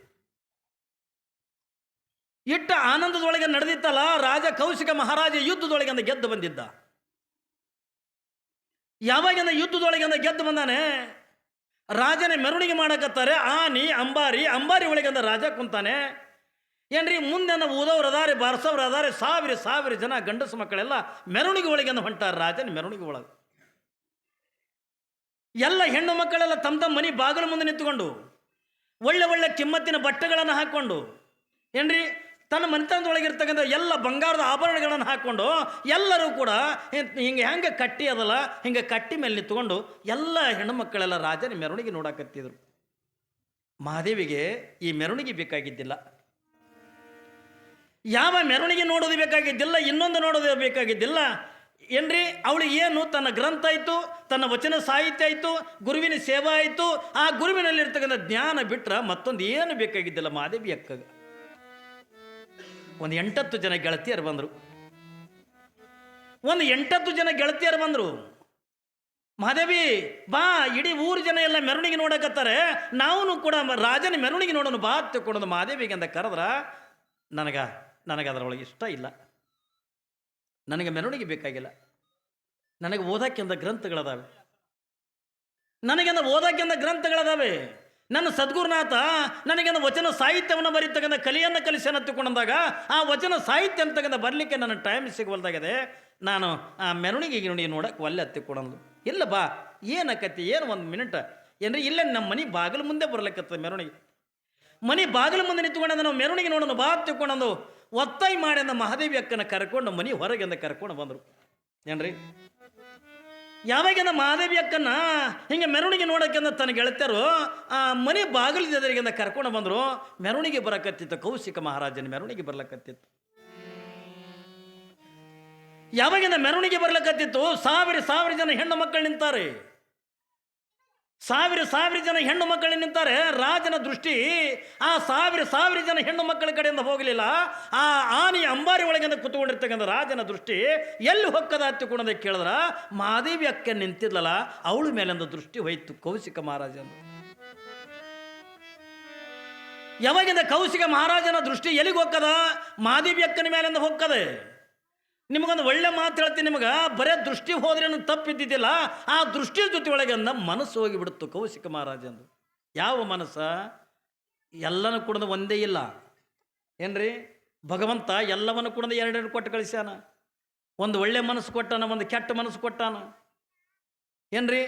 ಇಟ್ಟ ಆನಂದದೊಳಗೆ ನಡೆದಿತ್ತಲ್ಲ, ರಾಜ ಕೌಶಿಕ ಮಹಾರಾಜ ಯುದ್ಧದೊಳಗಿಂದ ಗೆದ್ದು ಬಂದಿದ್ದ. ಯಾವಾಗಿಂದ ಯುದ್ಧದೊಳಗಿಂದ ಗೆದ್ದು ಬಂದಾನೆ? ರಾಜನ ಮೆರವಣಿಗೆ ಮಾಡಕತ್ತಾರೆ. ಆನಿ ಅಂಬಾರಿ ಅಂಬಾರಿ ಒಳಗೆ ಅಂದ ರಾಜ ಕುಂತಾನೆ. ಏನ್ರಿ, ಮುಂದೆ ಊದವ್ರು ಅದಾರೆ, ಬಾರ್ಸವ್ರು ಅದಾರೆ, ಸಾವಿರ ಸಾವಿರ ಜನ ಗಂಡಸು ಮಕ್ಕಳೆಲ್ಲ ಮೆರವಣಿಗೆ ಒಳಗೆ ಅಂದ ಹೊಂಟಾರ ರಾಜನ ಮೆರವಣಿಗೆ ಒಳಗೆ. ಎಲ್ಲ ಹೆಣ್ಣು ಮಕ್ಕಳೆಲ್ಲ ತಮ್ಮ ತಮ್ಮ ಮನೆ ಬಾಗಿಲು ಮುಂದೆ ನಿಂತ್ಕೊಂಡು, ಒಳ್ಳೆ ಒಳ್ಳೆ ಕಿಮ್ಮತ್ತಿನ ಬಟ್ಟೆಗಳನ್ನು ಹಾಕ್ಕೊಂಡು, ಏನ್ರಿ ತನ್ನ ಮನೆತನದೊಳಗಿರ್ತಕ್ಕಂಥ ಎಲ್ಲ ಬಂಗಾರದ ಆಭರಣಗಳನ್ನು ಹಾಕ್ಕೊಂಡು ಎಲ್ಲರೂ ಕೂಡ ಹಿಂಗೆ ಹೆಂಗೆ ಕಟ್ಟಿ ಅದಲ್ಲ, ಹಿಂಗೆ ಕಟ್ಟಿ ಮೇಲೆ ನಿಂತ್ಕೊಂಡು ಎಲ್ಲ ಹೆಣ್ಣು ಮಕ್ಕಳೆಲ್ಲ ರಾಜನ ಮೆರವಣಿಗೆ ನೋಡಕತ್ತಿದ್ರು. ಮಹಾದೇವಿಗೆ ಈ ಮೆರವಣಿಗೆ ಬೇಕಾಗಿದ್ದಿಲ್ಲ. ಯಾವ ಮೆರವಣಿಗೆ ನೋಡೋದು ಬೇಕಾಗಿದ್ದಿಲ್ಲ, ಇನ್ನೊಂದು ನೋಡೋದು ಬೇಕಾಗಿದ್ದಿಲ್ಲ. ಏನ್ರಿ ಅವಳಿಗೆ ಏನು ತನ್ನ ಗ್ರಂಥ ಆಯಿತು, ತನ್ನ ವಚನ ಸಾಹಿತ್ಯ ಆಯಿತು, ಗುರುವಿನ ಸೇವಾ ಆಯಿತು, ಆ ಗುರುವಿನಲ್ಲಿರ್ತಕ್ಕಂಥ ಜ್ಞಾನ ಬಿಟ್ಟರೆ ಮತ್ತೊಂದು ಏನು ಬೇಕಾಗಿದ್ದಿಲ್ಲ ಮಹಾದೇವಿ ಅಕ್ಕಗ. ಒಂದು ಎಂಟತ್ತು ಜನ ಗೆಳತಿಯರು ಬಂದರು. ಒಂದು ಎಂಟತ್ತು ಜನ ಗೆಳತಿಯರು ಬಂದರು. ಮಹಾದೇವಿ, ಬಾ, ಇಡೀ ಊರು ಜನ ಎಲ್ಲ ಮೆರವಣಿಗೆ ನೋಡಕತ್ತಾರೆ. ನಾವು ಕೂಡ ರಾಜನ ಮೆರವಣಿಗೆ ನೋಡೋಣ, ಬಾ ತಿಳ್ಕೊಂಡು ಮಹಾದೇವಿಗೆ ಅಂತ ಕರೆದ್ರ, ನನಗ, ನನಗೆ ಅದರೊಳಗೆ ಇಷ್ಟ ಇಲ್ಲ. ನನಗೆ ಮೆರವಣಿಗೆ ಬೇಕಾಗಿಲ್ಲ. ನನಗೆ ಓದಕ್ಕೆಂದ ಗ್ರಂಥಗಳದಾವೆ. ನನಗೆಂದ ಓದಕ್ಕೆಂದ ಗ್ರಂಥಗಳದಾವೆ. ನನ್ನ ಸದ್ಗುರುನಾಥ ನನಗೆಂದ ವಚನ ಸಾಹಿತ್ಯವನ್ನು ಬರೀತಕ್ಕಂಥ ಕಲಿಯನ್ನು ಕಲಿಸನ್ನು ತಿಳ್ಕೊಂಡಾಗ ಆ ವಚನ ಸಾಹಿತ್ಯ ಅಂತಕ್ಕಂಥ ಬರಲಿಕ್ಕೆ ನನ್ನ ಟೈಮ್ ಸಿಗುವಲ್ದಾಗಿದೆ. ನಾನು ಆ ಮೆರವಣಿಗೆ ನೋಡಿ ನೋಡಕ್ಕೆ ಒಲ್ಲೆ ಹತ್ತಿಕೊಡೋದು ಇಲ್ಲ ಬಾ ಏನಕ್ಕತಿ ಏನು ಒಂದು ಮಿನಿಟ್ ಏನ್ರಿ, ಇಲ್ಲೇ ನಮ್ಮ ಮನೆ ಬಾಗಿಲು ಮುಂದೆ ಬರ್ಲಿಕ್ಕತ್ತ ಮೆರವಣಿಗೆ. ಮನೆ ಬಾಗಿಲು ಮುಂದೆ ನಿಂತ್ಕೊಂಡಂದು ನಾವು ಮೆರವಣಿಗೆ ನೋಡೋಣ ಬಾ ತಿಳ್ಕೊಂಡು ಒತ್ತಾಯಿ ಮಾಡಿ ಅಂದ ಮಹಾದೇವಿ ಅಕ್ಕನ ಕರ್ಕೊಂಡು ಮನೆ ಹೊರಗಿಂದ ಕರ್ಕೊಂಡು ಬಂದರು. ಏನ್ರಿ? ಯಾವಾಗಿಂದ ಮಹಾದೇವಿ ಅಕ್ಕನ ಹಿಂಗೆ ಮೆರವಣಿಗೆ ನೋಡೋಕ್ಕಿಂತ ತನ್ನ ಗೆಳತಿಯರು ಆ ಮನೆ ಬಾಗಿಲಿದ್ದರಿಗಿಂದ ಕರ್ಕೊಂಡು ಬಂದರು, ಮೆರವಣಿಗೆ ಬರಕತ್ತಿತ್ತು, ಕೌಶಿಕ ಮಹಾರಾಜನ ಮೆರವಣಿಗೆ ಬರ್ಲಕತ್ತಿತ್ತು. ಯಾವಾಗಿಂದ ಮೆರವಣಿಗೆ ಬರ್ಲಕತ್ತಿತ್ತು, ಸಾವಿರ ಸಾವಿರ ಜನ ಹೆಣ್ಣು ಮಕ್ಕಳು ನಿಂತಾರೆ. ಸಾವಿರ ಸಾವಿರ ಜನ ಹೆಣ್ಣು ಮಕ್ಕಳು ನಿಂತಾರೆ. ರಾಜನ ದೃಷ್ಟಿ ಆ ಸಾವಿರ ಸಾವಿರ ಜನ ಹೆಣ್ಣು ಮಕ್ಕಳ ಕಡೆಯಿಂದ ಹೋಗಲಿಲ್ಲ. ಆ ಆನಿ ಅಂಬಾರಿ ಒಳಗಿಂದ ಕುತ್ಕೊಂಡಿರ್ತಕ್ಕಂಥ ರಾಜನ ದೃಷ್ಟಿ ಎಲ್ಲಿ ಹೊಕ್ಕದ ಹತ್ತಿಕೊಂಡದ ಕೇಳಿದ್ರ ಮಾದೇವಿ ಅಕ್ಕ ನಿಂತಿದ್ಲಲ್ಲ, ಅವಳು ಮೇಲಿಂದ ದೃಷ್ಟಿ ಹೋಯ್ತು ಕೌಶಿಕ ಮಹಾರಾಜನ. ಯಾವಾಗಿಂದ ಕೌಶಿಕ ಮಹಾರಾಜನ ದೃಷ್ಟಿ ಎಲ್ಲಿಗೆ ಹೊಕ್ಕದ? ಮಹಾದೇವಿ ಅಕ್ಕನ ಮೇಲಿಂದ ಹೋಕ್ಕದೆ. ನಿಮಗೊಂದು ಒಳ್ಳೆ ಮಾತು ಹೇಳ್ತೀನಿ ನಿಮಗೆ. ಬರೇ ದೃಷ್ಟಿ ಹೋದ್ರೇನು ತಪ್ಪಿದ್ದಿದ್ದಿಲ್ಲ. ಆ ದೃಷ್ಟಿ ಜೊತೆ ಒಳಗಂದ ಮನಸ್ಸು ಹೋಗಿಬಿಡ್ತು ಕೌಶಿಕ ಮಹಾರಾಜಂದು ಯಾವ ಮನಸ್ಸ? ಎಲ್ಲನೂ ಕೂಡ ಒಂದೇ ಇಲ್ಲ. ಏನ್ರಿ? ಭಗವಂತ ಎಲ್ಲವನ್ನು ಕೂಡ ಎರಡೆರಡು ಕೊಟ್ಟು ಕಳಿಸ್ಯಾನ. ಒಂದು ಒಳ್ಳೆ ಮನಸ್ಸು ಕೊಟ್ಟಾನ, ಒಂದು ಕೆಟ್ಟ ಮನಸ್ಸು ಕೊಟ್ಟಾನ. ಏನ್ರಿ?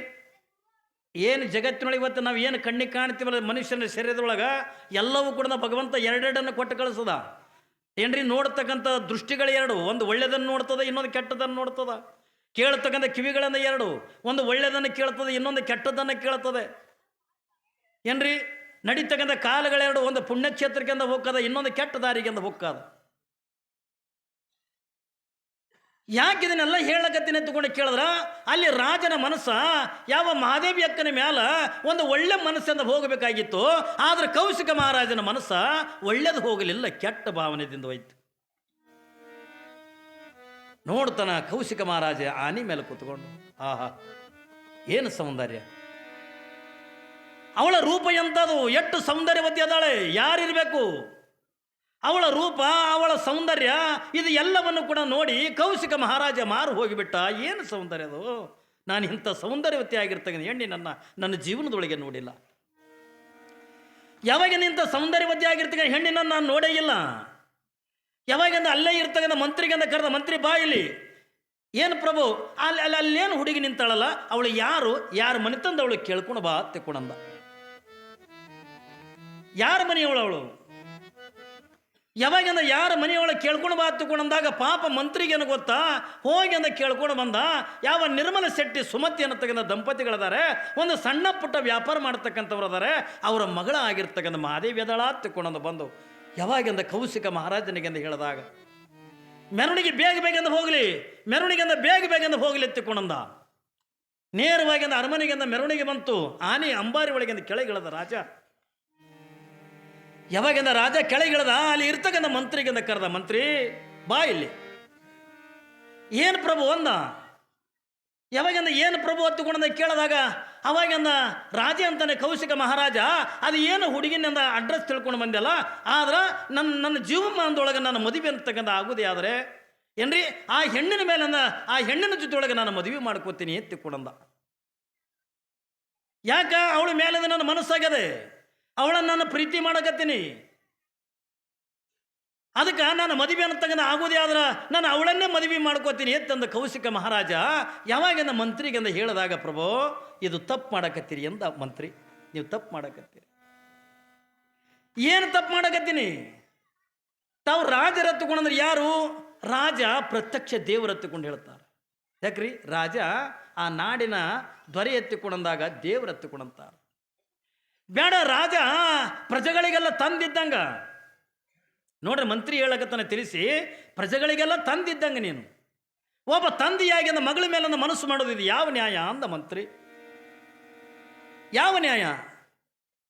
ಏನು ಜಗತ್ತಿನೊಳಗೆ ಇವತ್ತು ನಾವು ಏನು ಕಣ್ಣಿಗೆ ಕಾಣ್ತೀವಲ್ಲ ಮನುಷ್ಯನ ಶರೀರದೊಳಗೆ, ಎಲ್ಲವೂ ಕೂಡ ಭಗವಂತ ಎರಡೆರಡನ್ನು ಕೊಟ್ಟು ಕಳಿಸದ. ಏನ್ರಿ, ನೋಡ್ತಕ್ಕಂಥ ದೃಷ್ಟಿಗಳು ಎರಡು. ಒಂದು ಒಳ್ಳೆಯದನ್ನು ನೋಡ್ತದೆ, ಇನ್ನೊಂದು ಕೆಟ್ಟದನ್ನು ನೋಡ್ತದೆ. ಕೇಳ್ತಕ್ಕಂಥ ಕಿವಿಗಳನ್ನು ಎರಡು. ಒಂದು ಒಳ್ಳೆಯದನ್ನು ಕೇಳ್ತದೆ, ಇನ್ನೊಂದು ಕೆಟ್ಟದನ್ನು ಕೇಳ್ತದೆ. ಏನ್ರಿ, ನಡೀತಕ್ಕಂಥ ಕಾಲಗಳೆರಡು. ಒಂದು ಪುಣ್ಯಕ್ಷೇತ್ರಕ್ಕೆಂದ ಹೋಗ್ಕದ ಇನ್ನೊಂದು ಕೆಟ್ಟ ದಾರಿಗೆಂದ ಹೋಗ್ತದ. ಯಾಕೆ ಇದನ್ನೆಲ್ಲ ಹೇಳಕತ್ತೀನಿ ತಗೊಂಡು ಕೇಳಿದ್ರ? ಅಲ್ಲಿ ರಾಜನ ಮನಸ್ಸ ಯಾವ ಮಹಾದೇವಿ ಅಕ್ಕನ ಮ್ಯಾಲ ಒಂದು ಒಳ್ಳೆ ಮನಸ್ಸಿಂದ ಹೋಗಬೇಕಾಗಿತ್ತು. ಆದರೆ ಕೌಶಿಕ ಮಹಾರಾಜನ ಮನಸ್ಸ ಒಳ್ಳೇದು ಹೋಗಲಿಲ್ಲ, ಕೆಟ್ಟ ಭಾವನೆದಿಂದ ಹೋಯ್ತು. ನೋಡ್ತಾನ ಕೌಶಿಕ ಮಹಾರಾಜ ಆನೆ ಮೇಲೆ ಕೂತ್ಕೊಂಡು, ಆಹಾ, ಏನು ಸೌಂದರ್ಯ? ಅವಳ ರೂಪ ಎಂಥದು? ಎಷ್ಟು ಸೌಂದರ್ಯವತಿ ಅದಾಳೆ? ಯಾರಿರಬೇಕು? ಅವಳ ರೂಪ, ಅವಳ ಸೌಂದರ್ಯ, ಇದು ಎಲ್ಲವನ್ನು ಕೂಡ ನೋಡಿ ಕೌಶಿಕ ಮಹಾರಾಜ ಮಾರು ಹೋಗಿಬಿಟ್ಟ. ಏನು ಸೌಂದರ್ಯ ಅದು? ನಾನು ಇಂಥ ಸೌಂದರ್ಯವತಿ ಆಗಿರ್ತಕ್ಕಂಥ ಹೆಣ್ಣಿ ನನ್ನ ನನ್ನ ಜೀವನದೊಳಗೆ ನೋಡಿಲ್ಲ. ಯಾವಾಗ ನಿಂತ ಸೌಂದರ್ಯವತಿ ಆಗಿರ್ತಕ್ಕಂಥ ಹೆಣ್ಣಿನ ನಾನು ನೋಡೇ ಇಲ್ಲ. ಯಾವಾಗಿಂದ ಅಲ್ಲೇ ಇರ್ತಕ್ಕಂಥ ಮಂತ್ರಿಗಿಂದ ಕರೆದ ಮಂತ್ರಿ ಬಾ ಇಲ್ಲಿ ಏನು ಪ್ರಭು, ಅಲ್ಲಿ ಅಲ್ಲಿ ಅಲ್ಲೇನು ಹುಡುಗಿ ನಿಂತಾಳಲ್ಲ, ಅವಳು ಯಾರು, ಯಾರ ಮನೆ ತಂದು ಅವಳು ಕೇಳ್ಕೊಂಡು ಬಾ ತೆಕ್ಕೊಂಡಂದ ಯಾರ ಮನೆಯವಳು ಅವಳು? ಯಾವಾಗಿಂದ ಯಾರ ಮನೆಯೊಳಗೆ ಕೇಳ್ಕೊಂಡು ಬಾ ಅಂದಾಗ ಪಾಪ ಮಂತ್ರಿಗೇನು ಗೊತ್ತಾ? ಹೋಗಿ ಅಂದ ಕೇಳ್ಕೊಂಡು ಬಂದ, ಯಾವ ನಿರ್ಮಲ ಶೆಟ್ಟಿ ಸುಮತಿ ಅನ್ನತಕ್ಕಂಥ ದಂಪತಿಗಳಿದ್ದಾರೆ ಒಂದು ಸಣ್ಣ ಪುಟ್ಟ ವ್ಯಾಪಾರ ಮಾಡ್ತಕ್ಕಂಥವ್ರು ಅದಾರೆ, ಅವರ ಮಗಳ ಆಗಿರ್ತಕ್ಕಂಥ ಮಹಾದೇವಿ ತಗೊಂಡು ಬಂದು ಯಾವಾಗಿಂದ ಕೌಶಿಕ ಮಹಾರಾಜನಿಗೆಂದು ಹೇಳಿದಾಗ, ಮೆರವಣಿಗೆ ಬೇಗ ಬೇಗ ಬೇಗಂದ ಹೋಗಲಿ ಮೆರವಣಿಗೆಂದ ಬೇಗ ಬೇಗಂದ ಹೋಗಲಿ ಎತ್ತಿಕೊಂಡಂದ ನೇರವಾಗಿ ಅಂದ ಅರಮನೆಗೆಂದ ಮೆರವಣಿಗೆ ಬಂತು, ಆನೆ ಅಂಬಾರಿ ಒಳಗಿಂದ ಕೆಳಗಿಳದ ರಾಜ ಯಾವಾಗಿಂದ ರಾಜ ಕೆಳಗಿಳದ, ಅಲ್ಲಿ ಇರ್ತಕ್ಕಂಥ ಮಂತ್ರಿಗಿಂದ ಕರೆದ ಮಂತ್ರಿ, ಬಾ ಇಲ್ಲಿ. ಏನು ಪ್ರಭು ಅಂದ? ಯಾವಾಗಿಂದ ಏನು ಪ್ರಭು ಹತ್ತುಕೊಂಡ ಕೇಳಿದಾಗ, ಅವಾಗಿಂದ ರಾಜ ಅಂತಾನೆ ಕೌಶಿಕ ಮಹಾರಾಜ, ಅದು ಏನು ಹುಡುಗಿನಿಂದ ಅಡ್ರೆಸ್ ತಿಳ್ಕೊಂಡು ಬಂದಲ್ಲ, ಆದ್ರೆ ನನ್ನ ನನ್ನ ಜೀವಮಾನದೊಳಗೆ ನನ್ನ ಮದುವೆ ಅಂತಕ್ಕಂಥ ಆಗುದೇ ಆದರೆ, ಏನ್ರಿ, ಆ ಹೆಣ್ಣಿನ ಮೇಲೆ ಆ ಹೆಣ್ಣಿನ ಜೊತೆಯೊಳಗೆ ನಾನು ಮದುವೆ ಮಾಡ್ಕೋತೀನಿ ಎತ್ತಿಕೊಂಡಂದ. ಯಾಕ? ಅವಳ ಮೇಲೆ ನನ್ನ ಮನಸ್ಸಾಗದೆ ಅವಳನ್ನು ನಾನು ಪ್ರೀತಿ ಮಾಡಕತ್ತೀನಿ. ಅದಕ್ಕೆ ನಾನು ಮದುವೆ ಅನ್ನತಕ್ಕಂಥ ಆಗೋದೇ ಆದ್ರೆ ನಾನು ಅವಳನ್ನೇ ಮದುವೆ ಮಾಡ್ಕೋತೀನಿ ಎತ್ತಂದ ಕೌಶಿಕ ಮಹಾರಾಜ ಯಾವಾಗಿಂದ ಮಂತ್ರಿಗೆಂದ ಹೇಳಿದಾಗ ಪ್ರಭು, ಇದು ತಪ್ಪು ಮಾಡಕತ್ತೀರಿ ಎಂದ ಮಂತ್ರಿ. ನೀವು ತಪ್ಪು ಮಾಡಕತ್ತೀರಿ. ಏನು ತಪ್ಪು ಮಾಡಕತ್ತೀನಿ? ತಾವು ರಾಜರ ಹತ್ತುಕೊಂಡ್ರೆ ಯಾರು? ರಾಜ ಪ್ರತ್ಯಕ್ಷ ದೇವರ ತಗೊಂಡು ಹೇಳ್ತಾರೆ. ಯಾಕ್ರಿ? ರಾಜ ಆ ನಾಡಿನ ದೊರೆ ಎತ್ತಿಕೊಂಡಂದಾಗ ದೇವರ ಹತ್ತುಕೊಂಡಂತಾರೆ ಬೇಡ ರಾಜ ಪ್ರಜೆಗಳಿಗೆಲ್ಲ ತಂದಿದ್ದಂಗ. ನೋಡ್ರಿ ಮಂತ್ರಿ ಹೇಳಕತ್ತನ ತಿಳಿಸಿ ಪ್ರಜೆಗಳಿಗೆಲ್ಲ ತಂದಿದ್ದಂಗೆ ನೀನು. ಒಬ್ಬ ತಂದೆಯಾಗಿ ಅಂದ ಮಗಳ ಮೇಲೆ ಮನಸ್ಸು ಮಾಡೋದು ಇದು ಯಾವ ನ್ಯಾಯ ಅಂದ ಮಂತ್ರಿ. ಯಾವ ನ್ಯಾಯ?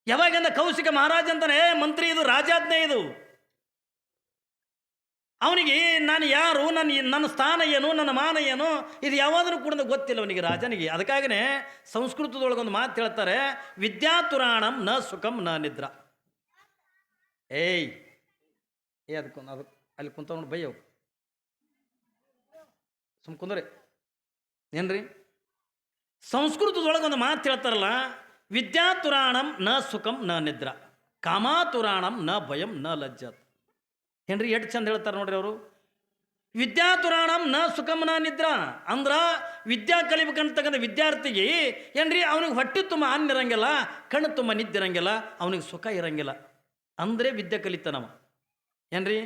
ಯಾವಾಗಿಂದ ಕೌಶಿಕ ಮಹಾರಾಜ ಅಂತಾನೆ "ಏ, ಮಂತ್ರಿ ಇದು ರಾಜಾಜ್ಞೆ ಇದು. ಅವನಿಗೆ, ನಾನು ಯಾರು? ನನ್ನ ನನ್ನ ಸ್ಥಾನ ಏನು? ನನ್ನ ಮಾನ ಏನು? ಇದು ಯಾವಾದರೂ ಕೂಡ ಗೊತ್ತಿಲ್ಲ ಅವನಿಗೆ ರಾಜನಿಗೆ. ಅದಕ್ಕಾಗಿನೇ ಸಂಸ್ಕೃತದೊಳಗೊಂದು ಮಾತು ಹೇಳ್ತಾರೆ, ವಿದ್ಯಾತುರಾಣಂ ನ ಸುಖಂ ನ ನಿದ್ರ. ಏಯ್! ಏ ಅದಕ್ಕೊಂದು ಅದು ಅಲ್ಲಿ ಕುಂತವನು ಬೈ ಅವು. ಸುಮ್ ಕುಂದ್ರಿ. ಏನ್ರಿ? ಸಂಸ್ಕೃತದೊಳಗೊಂದು ಮಾತು ಹೇಳ್ತಾರಲ್ಲ, ವಿದ್ಯಾತುರಾಣಂ ನ ಸುಖಂ ನ ನಿದ್ರ, ಕಾಮಾತುರಾಣಂ ನ ಭಯಂ ನ ಲಜ್ಜತ್. ಏನ್ರಿ ಎಷ್ಟು ಚಂದ ಹೇಳ್ತಾರೆ ನೋಡ್ರಿ ಅವರು. ವಿದ್ಯಾತುರಾಣಂ ನ ಸುಖಮನ ನಿದ್ರ. ಅಂದ್ರ ವಿದ್ಯಾ ಕಲಿಬೇಕಂತಕ್ಕಂಥ ವಿದ್ಯಾರ್ಥಿಗೆ ಏನ್ರಿ ಅವನಿಗೆ ಹೊಟ್ಟೆ ತುಂಬ ಅನ್ನ ಇರಂಗಿಲ್ಲ ಕಣ್ಣು ತುಂಬ ನಿದ್ದಿರಂಗಿಲ್ಲ ಅವನಿಗೆ ಸುಖ ಇರಂಗಿಲ್ಲ. ಅಂದರೆ ವಿದ್ಯೆ ಕಲಿತಾನವ ಏನ್ರಿ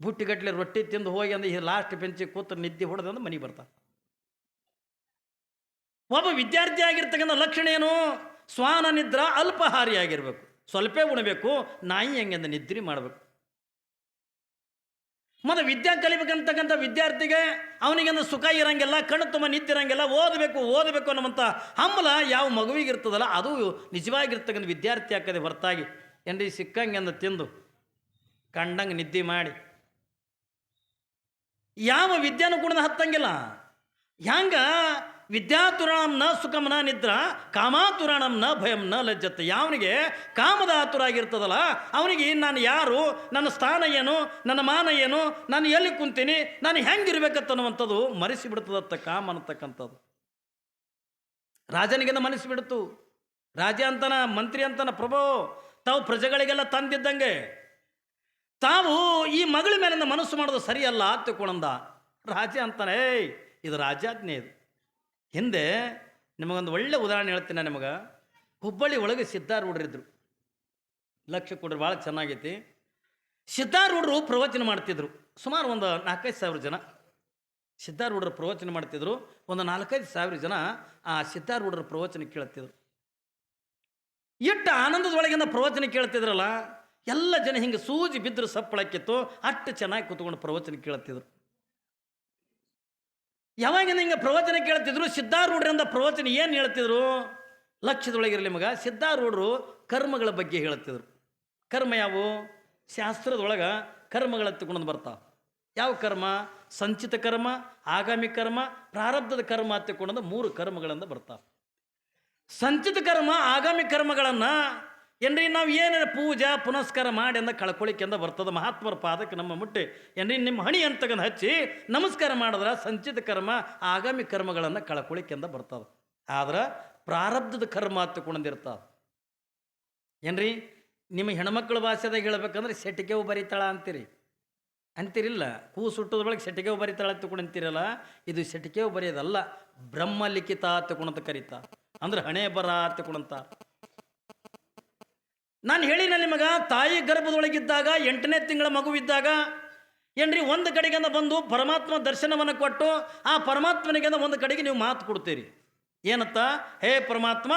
ಬುಟ್ಟಿಗಟ್ಲೆ ರೊಟ್ಟಿ ತಿಂದು ಹೋಗಿ ಅಂದ್ರೆ ಈ ಲಾಸ್ಟ್ ಬೆಂಚಿಗೆ ಕೂತು ನಿದ್ದೆ ಹೊಡೆದಂದು ಮನೆಗೆ ಬರ್ತಾನೆ. ಒಬ್ಬ ವಿದ್ಯಾರ್ಥಿ ಆಗಿರ್ತಕ್ಕಂಥ ಲಕ್ಷಣ ಏನು? ಸ್ವಾನ ನಿದ್ರ ಅಲ್ಪಹಾರಿ ಆಗಿರಬೇಕು. ಸ್ವಲ್ಪೇ ಉಣಬೇಕು, ನಾಯಿ ಹೆಂಗೆ ನಿದ್ರೆ ಮಾಡಬೇಕು. ಮತ್ತು ವಿದ್ಯಾ ಕಲಿಬೇಕಂತಕ್ಕಂಥ ವಿದ್ಯಾರ್ಥಿಗೆ ಅವನಿಗೆಂದು ಸುಖ ಇರಂಗಿಲ್ಲ, ಕಣ್ಣು ತುಂಬ ನಿಂತಿರಂಗಿಲ್ಲ ಓದಬೇಕು ಓದಬೇಕು ಅನ್ನುವಂಥ ಹಂಬಲ ಯಾವ ಮಗುವಿಗೆ ಇರ್ತದಲ್ಲ, ಅದು ನಿಜವಾಗಿರ್ತಕ್ಕಂಥ ವಿದ್ಯಾರ್ಥಿ ಹಾಕದೆ ಹೊರತಾಗಿ, ಏನ್ರಿ ಸಿಕ್ಕಂಗೆಂದು ತಿಂದು, ಕಂಡಂಗೆ ನಿದ್ದೆ ಮಾಡಿ. ಯಾವ ವಿದ್ಯಾನು ಕೂಡ ಹತ್ತಂಗಿಲ್ಲ. ಹ್ಯಾಂಗ ವಿದ್ಯಾತುರಾಣಂ ನ ಸುಖಂ ನ ನಿದ್ರ, ಕಾಮಾತುರಾಣಂ ನ ಭಯಂ ನ ಲಜ್ಜತ್ತೆ. ಯಾವನಿಗೆ ಕಾಮದ ಆತುರ ಆಗಿರ್ತದಲ್ಲ ಅವನಿಗೆ ನಾನು ಯಾರು, ನನ್ನ ಸ್ಥಾನ ಏನು, ನನ್ನ ಮಾನ ಏನು, ನಾನು ಎಲ್ಲಿ ಕುಂತೀನಿ, ನಾನು ಹೆಂಗಿರ್ಬೇಕತ್ತನ್ನುವಂಥದ್ದು ಮರೆಸಿ ಬಿಡ್ತದತ್ತ ಕಾಮ ಅನ್ನತಕ್ಕಂಥದ್ದು. ರಾಜನಿಗೆನ ಮನಸ್ಸು ಬಿಡ್ತು ರಾಜ ಅಂತನ, ಮಂತ್ರಿ ಅಂತನ ಪ್ರಭೋ, ತಾವು ಪ್ರಜೆಗಳಿಗೆಲ್ಲ ತಂದಿದ್ದಂಗೆ. ತಾವು ಈ ಮಗಳ ಮೇಲಿಂದ ಮನಸ್ಸು ಮಾಡೋದು ಸರಿಯಲ್ಲ ತಿಳ್ಕೊಂಡ ರಾಜ ಅಂತಾನೆ, ಏಯ್, ಇದು ರಾಜಾಜ್ಞೆ ಇದು. ಹಿಂದೆ ನಿಮಗೊಂದು ಒಳ್ಳೆ ಉದಾಹರಣೆ ಹೇಳ್ತೀನಿ ನಿಮಗೆ. ಹುಬ್ಬಳ್ಳಿ ಒಳಗೆ ಸಿದ್ಧಾರೂಢರಿದ್ರು ಲಕ್ಷ ಕೊಡ್ರಿ ಭಾಳ ಚೆನ್ನಾಗೈತಿ. ಸಿದ್ಧಾರೂಢರು ಪ್ರವಚನ ಮಾಡ್ತಿದ್ರು. ಸುಮಾರು ಒಂದು ನಾಲ್ಕೈದು ಸಾವಿರ ಜನ. ಸಿದ್ಧಾರೂಢರು ಪ್ರವಚನ ಮಾಡ್ತಿದ್ರು. ಒಂದು ನಾಲ್ಕೈದು ಸಾವಿರ ಜನ ಆ ಸಿದ್ಧಾರೂಢರ ಪ್ರವಚನ ಕೇಳ್ತಿದ್ರು. ಎಷ್ಟು ಆನಂದದೊಳಗಿಂದ ಪ್ರವಚನ ಕೇಳ್ತಿದ್ರಲ್ಲ, ಎಲ್ಲ ಜನ ಹಿಂಗೆ ಸೂಜಿ ಬಿದ್ದರು ಸಪ್ಪಳಕ್ಕಿತ್ತು ಅಷ್ಟು ಚೆನ್ನಾಗಿ ಕೂತ್ಕೊಂಡು ಪ್ರವಚನ ಕೇಳ್ತಿದ್ರು. ಯಾವಾಗಿಂದ ಹಿಂಗೆ ಪ್ರವಚನ ಕೇಳ್ತಿದ್ರು? ಸಿದ್ಧಾರೂಢರಿಂದ ಪ್ರವಚನ ಏನು ಹೇಳ್ತಿದ್ರು? ಲಕ್ಷ್ಯದೊಳಗಿರಲಿ ಮಗ, ಸಿದ್ಧಾರೂಢರು ಕರ್ಮಗಳ ಬಗ್ಗೆ ಹೇಳ್ತಿದ್ರು. ಕರ್ಮ ಯಾವು? ಶಾಸ್ತ್ರದೊಳಗೆ ಕರ್ಮಗಳ ತಗೊಂಡು ಬರ್ತಾವೆ ಯಾವ ಕರ್ಮ? ಸಂಚಿತ ಕರ್ಮ, ಆಗಾಮಿ ಕರ್ಮ, ಪ್ರಾರಬ್ಧದ ಕರ್ಮ ತಗೊಂಡು ಮೂರು ಕರ್ಮಗಳಿಂದ ಬರ್ತಾವೆ ಸಂಚಿತ ಕರ್ಮ, ಆಗಾಮಿ ಕರ್ಮಗಳನ್ನು ಏನ್ರಿ ನಾವು ಏನೇನು ಪೂಜಾ ಪುನಸ್ಕಾರ ಮಾಡಿ ಅಂದ ಕಳ್ಕೊಳಿಕೆಂದ ಬರ್ತದೆ ಮಹಾತ್ಮರ ಪಾದಕ್ಕೆ ನಮ್ಮ ಮುಟ್ಟಿ. ಏನ್ರಿ ನಿಮ್ಮ ಹಣಿ ಅಂತ ತಗೊಂಡು ಹಚ್ಚಿ ನಮಸ್ಕಾರ ಮಾಡಿದ್ರೆ ಸಂಚಿತ ಕರ್ಮ, ಆಗಾಮಿ ಕರ್ಮಗಳನ್ನು ಕಳ್ಕೊಳಿಕೆಂದ ಬರ್ತದೆ. ಆದ್ರೆ ಪ್ರಾರಬ್ಧದ ಕರ್ಮ ಹತ್ತುಕೊಂಡಿರ್ತದೆ ಏನ್ರಿ ನಿಮ್ಮ ಹೆಣ್ಮಕ್ಳ ಭಾಷೆದಾಗ ಹೇಳ್ಬೇಕಂದ್ರೆ ಸೆಟಿಗೆವು ಬರಿತಾಳ ಅಂತೀರಿ. ಅಂತಿರಿಲ್ಲ. ಹೂ ಸುಟ್ಟದ ಬಳಿಕ ಸೆಟಿಗೆವು ಬರಿತಾಳ ಅಂತ ಅಂತೀರಲ್ಲ. ಇದು ಸೆಟಿಗೆವು ಬರೆಯೋದಲ್ಲ ಬ್ರಹ್ಮ ಲಿಖಿತ ತಗೊಂಡಂತ ಕರೀತಾ ಅಂದ್ರೆ ಹಣೆ ಬರ ತಗೊಂಡಂತ ನಾನು ಹೇಳಿನ ನಿಮಗೆ, ತಾಯಿ ಗರ್ಭದೊಳಗಿದ್ದಾಗ, ಎಂಟನೇ ತಿಂಗಳ ಮಗುವಿದ್ದಾಗ, ಏನ್ರಿ, ಒಂದು ಕಡೆಗಿಂದ ಬಂದು ಪರಮಾತ್ಮ ದರ್ಶನವನ್ನು ಕೊಟ್ಟು, ಆ ಪರಮಾತ್ಮನಿಗಿಂದ ಒಂದು ಕಡೆಗೆ ನೀವು ಮಾತು ಕೊಡ್ತೀರಿ. ಏನತ್ತ? ಹೇ ಪರಮಾತ್ಮ,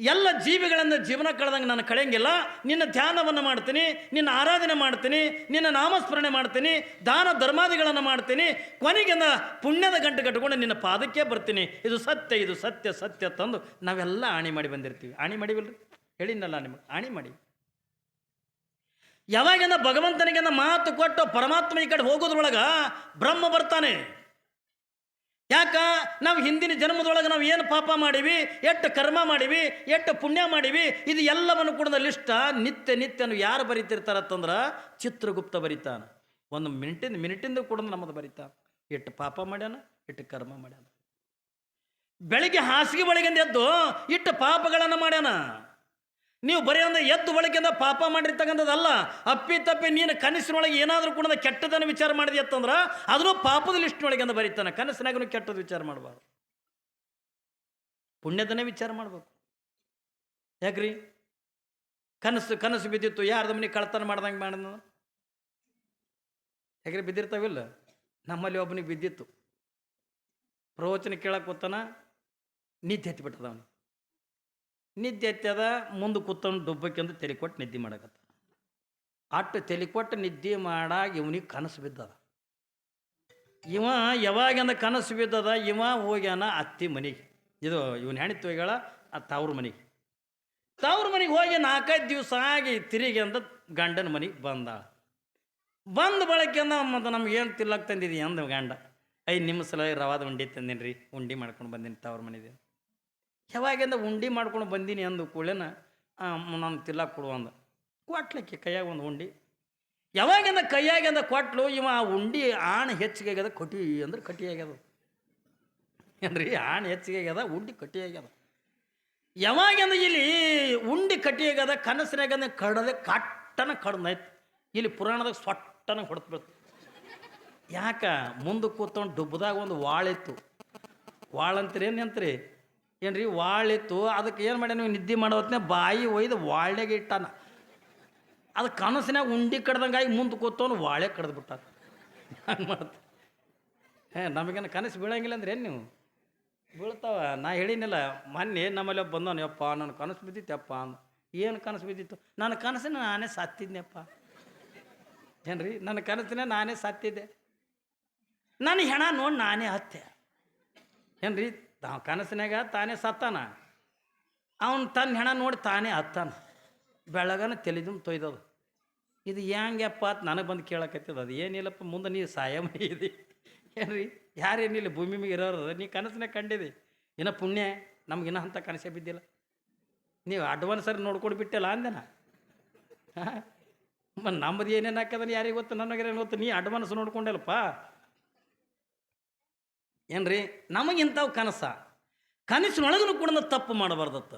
ಎಲ್ಲ ಜೀವಿಗಳಿಂದ ಜೀವನ ಕಳೆದಂಗೆ ನಾನು ಕಳೆಯಂಗಿಲ್ಲ. ನಿನ್ನ ಧ್ಯಾನವನ್ನು ಮಾಡ್ತೀನಿ, ನಿನ್ನ ಆರಾಧನೆ ಮಾಡ್ತೀನಿ, ನಿನ್ನ ನಾಮಸ್ಮರಣೆ ಮಾಡ್ತೀನಿ, ದಾನ ಧರ್ಮಾದಿಗಳನ್ನು ಮಾಡ್ತೀನಿ, ಕೊನೆಗಿಂದ ಪುಣ್ಯದ ಗಂಟು ಕಟ್ಕೊಂಡು ನಿನ್ನ ಪಾದಕ್ಕೆ ಬರ್ತೀನಿ. ಇದು ಸತ್ಯ ಇದು ಸತ್ಯ ಸತ್ಯ ತಂದು ನಾವೆಲ್ಲ ಆಣಿ ಮಾಡಿ ಬಂದಿರ್ತೀವಿ. ಆಣಿ ಮಾಡಿವಲ್ರಿ? ಹೇಳಿನಲ್ಲ ನಿಮಗೆ, ಆಣಿ ಮಾಡಿ. ಯಾವಾಗಿಂದ ಭಗವಂತನಿಗೆನ ಮಾತು ಕೊಟ್ಟು ಪರಮಾತ್ಮ ಈ ಕಡೆ ಹೋಗೋದ್ರೊಳಗ ಬ್ರಹ್ಮ ಬರ್ತಾನೆ. ಯಾಕ? ನಾವು ಹಿಂದಿನ ಜನ್ಮದೊಳಗೆ ನಾವು ಏನು ಪಾಪ ಮಾಡೀವಿ, ಎಷ್ಟು ಕರ್ಮ ಮಾಡೀವಿ, ಎಷ್ಟು ಪುಣ್ಯ ಮಾಡೀವಿ, ಇದು ಎಲ್ಲವನ್ನು ಕೂಡ ಲಿಸ್ಟ ನಿತ್ಯ ನಿತ್ಯನು ಯಾರು ಬರೀತಿರ್ತಾರತ್ತಂದ್ರೆ ಚಿತ್ರಗುಪ್ತ ಬರಿತಾನ. ಒಂದು ಮಿನಿಟಿಂದ ಮಿನಿಟಿಂದ ಕೂಡ ನಮ್ಮದು ಬರಿತಾನ. ಎಷ್ಟು ಪಾಪ ಮಾಡ್ಯಾನ, ಇಟ್ಟು ಕರ್ಮ ಮಾಡ್ಯಾನ. ಬೆಳಿಗ್ಗೆ ಹಾಸಿಗೆ ಒಳಗಿಂದ ಎದ್ದು ಇಟ್ಟು ಪಾಪಗಳನ್ನು ಮಾಡ್ಯಾನ. ನೀವು ಬರೀ ಅಂದ್ರೆ ಎದ್ದು ಒಳಗಿಂದ ಪಾಪ ಮಾಡಿರ್ತಕ್ಕಂಥದ್ದಲ್ಲ, ಅಪ್ಪಿ ತಪ್ಪಿ ನೀನು ಕನಸಿನೊಳಗೆ ಏನಾದರೂ ಕೂಡ ಕೆಟ್ಟದನ್ನು ವಿಚಾರ ಮಾಡಿದೆ ಅಂತಂದ್ರೆ ಅದನ್ನು ಪಾಪದ ಲಿಸ್ಟ್ನೊಳಗಿಂದ ಬರೀತಾನೆ. ಕನಸಿನಾಗೂ ಕೆಟ್ಟದ್ದು ವಿಚಾರ ಮಾಡಬಾರ್ದು. ಪುಣ್ಯದನ್ನೇ ವಿಚಾರ ಮಾಡಬೇಕು. ಯಾಕ್ರಿ? ಕನಸು ಕನಸು ಬಿದ್ದಿತ್ತು, ಯಾರ್ದು ಮನೆ ಕಳ್ತನ ಮಾಡ್ದಂಗೆ ಮಾಡಿದ ಯಾಕ್ರಿ ಬಿದ್ದಿರ್ತಾವಿಲ್ಲ? ನಮ್ಮಲ್ಲಿ ಒಬ್ಬನಿಗೆ ಬಿದ್ದಿತ್ತು. ಪ್ರವಚನ ಕೇಳಕ್ಕೆ ಗೊತ್ತಾನ ನೀತಿ ಹತ್ತಿಬಿಟ್ಟದ ನಿದ್ದೆ ಎತ್ತದ, ಮುಂದೆ ಕೂತ್ಕೊಂಡು ದುಬ್ಬಕ್ಕಿಂದು ತಲೆ ಕೊಟ್ಟು ನಿದ್ದೆ ಮಾಡಕತ್ತ ಅಟ್ಟು ತಲೆ ಕೊಟ್ಟು ನಿದ್ದೆ ಮಾಡಾಗ ಇವನಿಗೆ ಕನಸು ಬಿದ್ದದ. ಇವ ಯಾವಾಗಿಂದ ಕನಸು ಬಿದ್ದದ, ಇವ ಹೋಗ್ಯಾನ ಅತ್ತಿ ಮನೆಗೆ. ಇದು ಇವನ ಹೆಣ್ತಿ ಹೋಗ್ಯಾಳ, ಆ ತವ್ರ ಮನೆಗೆ. ತವ್ರ ಮನೆಗೆ ಹೋಗಿ ನಾಲ್ಕೈದು ದಿವಸ ಆಗಿ ತಿರುಗಿ ಅಂದ ಗಂಡನ ಮನೆಗೆ ಬಂದ. ಬಂದ ಬಳಕೆಂದ ಮತ್ತು ನಮ್ಗೆ ಏನು ತಿಲ್ಲಕ್ಕೆ ತಂದಿದ್ದೀವಿ ಅಂದ ಗಂಡ. ಐ ನಿಮ್ಮ ಸಲ ರವಾದ ಉಂಡಿ ತಂದೀನಿ ರೀ ಉಂಡಿ ಮಾಡ್ಕೊಂಡು ಬಂದೀನಿ ತವ್ರ ಮನೆಗೆ. ಯಾವಾಗಿಂದ ಉಂಡಿ ಮಾಡ್ಕೊಂಡು ಬಂದೀನಿ ಅಂದು ಕೂಡಲೇನ ನಾನು ತಿಲ್ಲಕ್ಕೆ ಕೊಡು ಅಂದ. ಕೊಟ್ಲಕ್ಕೆ ಕೈಯಾಗ ಒಂದು ಉಂಡಿ. ಯಾವಾಗಿಂದ ಕೈಯಾಗಿಂದ ಕೊಟ್ಲು, ಇವ ಆ ಉಂಡಿ ಆಣ ಹೆಚ್ಚಿಗೆ ಆಗ್ಯದ ಕಟಿ ಅಂದ್ರೆ ಕಟಿ ಆಗ್ಯದ. ಏನ್ರಿ, ಆಣ್ ಹೆಚ್ಚಿಗೆ ಆಗ್ಯದ, ಉಂಡಿ ಕಟಿ ಆಗ್ಯದ. ಯಾವಾಗಿಂದ ಇಲ್ಲಿ ಉಂಡಿ ಕಟಿ ಆಗ್ಯದ ಕನಸಿನಾಗಂದ ಕಡದೆ ಕಟ್ಟನ ಕಡ್ದಾಯ್ತು ಇಲ್ಲಿ ಪುರಾಣದಾಗ ಸೊಟ್ಟನ ಹೊಡೆದು ಬಿಡ್ತು ಯಾಕ, ಮುಂದೆ ಕೂತ್ಕೊಂಡು ಡುಬ್ಬದಾಗ ಒಂದು ವಾಳಿತ್ತು. ಅಂತ ಅಂತೀರಿ ಏನು ರೀ ವಾಳಿತ್ತು. ಅದಕ್ಕೆ ಏನು ಮಾಡ್ಯಾನ ನೀವು ನಿದ್ದೆ ಮಾಡೋ ಹೊತ್ನ್ಯಾಗ ಬಾಯಿ ಒಯ್ದು ವಾಳ್ಯಾಗ ಇಟ್ಟಾನ. ಅದು ಕನಸಿನಾಗ ಉಂಡಿ ಕಡ್ದಂಗಾಗಿ ಮುಂದೆ ಕೂತವನು ವಾಳೆ ಕಡ್ದು ಬಿಟ್ಟ ಹಂಗೆ ಮಾಡ್ತ. ಹೇ, ನಮಗೇನು ಕನಸು ಬೀಳಂಗಿಲ್ಲ ಅಂದ್ರೆ ಏನು ನೀವು? ಬೀಳ್ತಾವ. ನಾ ಹೇಳಿನಿಲ್ಲ, ಮೊನ್ನೆ ನಮ್ಮಲ್ಲಿ ಬಂದವನು, ಯಪ್ಪ ನನ್ನ ಕನಸು ಬಿದ್ದಿತ್ತಪ್ಪ ಅಂದ. ಏನು ಕನಸು ಬಿದ್ದಿತ್ತು ನನ್ನ ಕನಸಿನ ನಾನೇ ಸಾತ್ತಿದ್ನಪ್ಪ. ಏನ್ರಿ ನನ್ನ ಕನಸಿನ ನಾನೇ ಸತ್ತಿದ್ದೆ. ನನ್ನ ಹೆಣ ನೋಡಿ ನಾನೇ ಹತ್ತೆ ಏನ್ರಿ ತಾವು ಕನಸಿನಾಗ ತಾನೇ ಸತ್ತಾನ. ಅವನು ತನ್ನ ಹೆಣ ನೋಡಿ ತಾನೇ ಹತ್ತಾನ. ಬೆಳಗನ ತೆಲಿದು ತೊಯ್ದದು. ಇದು ಹೆಂಗ್ಯಪ್ಪ ಅಂತ ನನಗೆ ಬಂದು ಕೇಳಕತ್ತದ. ಅದು ಏನಿಲ್ಲಪ್ಪ, ಮುಂದೆ ನೀ ಸಾಯಮ ಇದೆ. ಏನ್ರಿ? ಯಾರೇನಿಲ್ಲ ಭೂಮಿ ಮೇಲೆ ಇರೋರು? ನೀ ಕನಸಿನಾಗ ಕಂಡಿದೆ. ಇನ್ನ ಪುಣ್ಯ, ನಮ್ಗೆ ಇನ್ನೂ ಅಂಥ ಕನಸೇ ಬಿದ್ದಿಲ್ಲ. ನೀವು ಅಡ್ವಾನ್ಸರ್ ನೋಡ್ಕೊಂಡು ಬಿಟ್ಟಿಲ್ಲ ಅಂದೆನ? ಮತ್ತು ನಮ್ಮದು ಏನೇನು ಹಾಕದನ್ನ ಯಾರಿಗೆ ಗೊತ್ತು? ನನಗೇನು ಗೊತ್ತು? ನೀ ಅಡ್ವಾನ್ಸ್ ನೋಡ್ಕೊಂಡಲ್ಲಪ್ಪ. ಏನ್ರಿ? ನಮಗಿಂಥವು ಕನಸ. ಕನಸಿನೊಳಗೂ ಕೂಡ ತಪ್ಪು ಮಾಡಬಾರ್ದತ್ತ.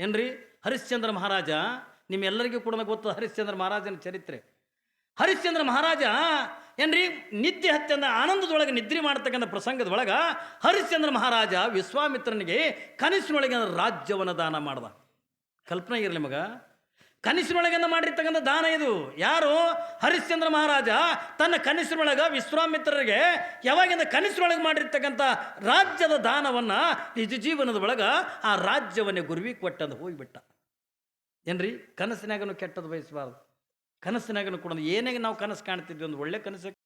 ಏನ್ರಿ? ಹರಿಶ್ಚಂದ್ರ ಮಹಾರಾಜ, ನಿಮ್ಮೆಲ್ಲರಿಗೂ ಕೂಡ ಗೊತ್ತು ಹರಿಶ್ಚಂದ್ರ ಮಹಾರಾಜನ ಚರಿತ್ರೆ. ಹರಿಶ್ಚಂದ್ರ ಮಹಾರಾಜ, ಏನ್ರಿ? ನಿದ್ದೆ ಹತ್ಯಂದ ಆನಂದದೊಳಗೆ ನಿದ್ರೆ ಮಾಡ್ತಕ್ಕಂಥ ಪ್ರಸಂಗದೊಳಗ ಹರಿಶ್ಚಂದ್ರ ಮಹಾರಾಜ ವಿಶ್ವಾಮಿತ್ರನಿಗೆ ಕನಸಿನೊಳಗೆ ರಾಜ್ಯವನ್ನು ದಾನ ಮಾಡ್ದ. ಕಲ್ಪನೆ ಇರಲಿ ಮಗ. ಕನಸಿನೊಳಗನ್ನ ಮಾಡಿರ್ತಕ್ಕಂಥ ದಾನ ಇದು. ಯಾರು? ಹರಿಶ್ಚಂದ್ರ ಮಹಾರಾಜ. ತನ್ನ ಕನಸಿನೊಳಗ ವಿಶ್ವಾಮಿತ್ರರಿಗೆ ಯಾವಾಗಿಂದ ಕನಸಿನೊಳಗೆ ಮಾಡಿರ್ತಕ್ಕಂಥ ರಾಜ್ಯದ ದಾನವನ್ನು ನಿಜ ಜೀವನದ ಒಳಗೆ ಆ ರಾಜ್ಯವನ್ನೇ ಗುರುವಿ ಕೊಟ್ಟಂದು ಹೋಗಿಬಿಟ್ಟ. ಏನ್ರಿ? ಕನಸಿನಾಗನು ಕೆಟ್ಟದ್ದು ಬಯಸಬಾರ್ದು. ಕನಸಿನಾಗನು ಕೂಡ ಏನಾಗ ನಾವು ಕನಸು ಕಾಣ್ತಿದ್ವಿ? ಒಂದು ಒಳ್ಳೆ ಕನಸು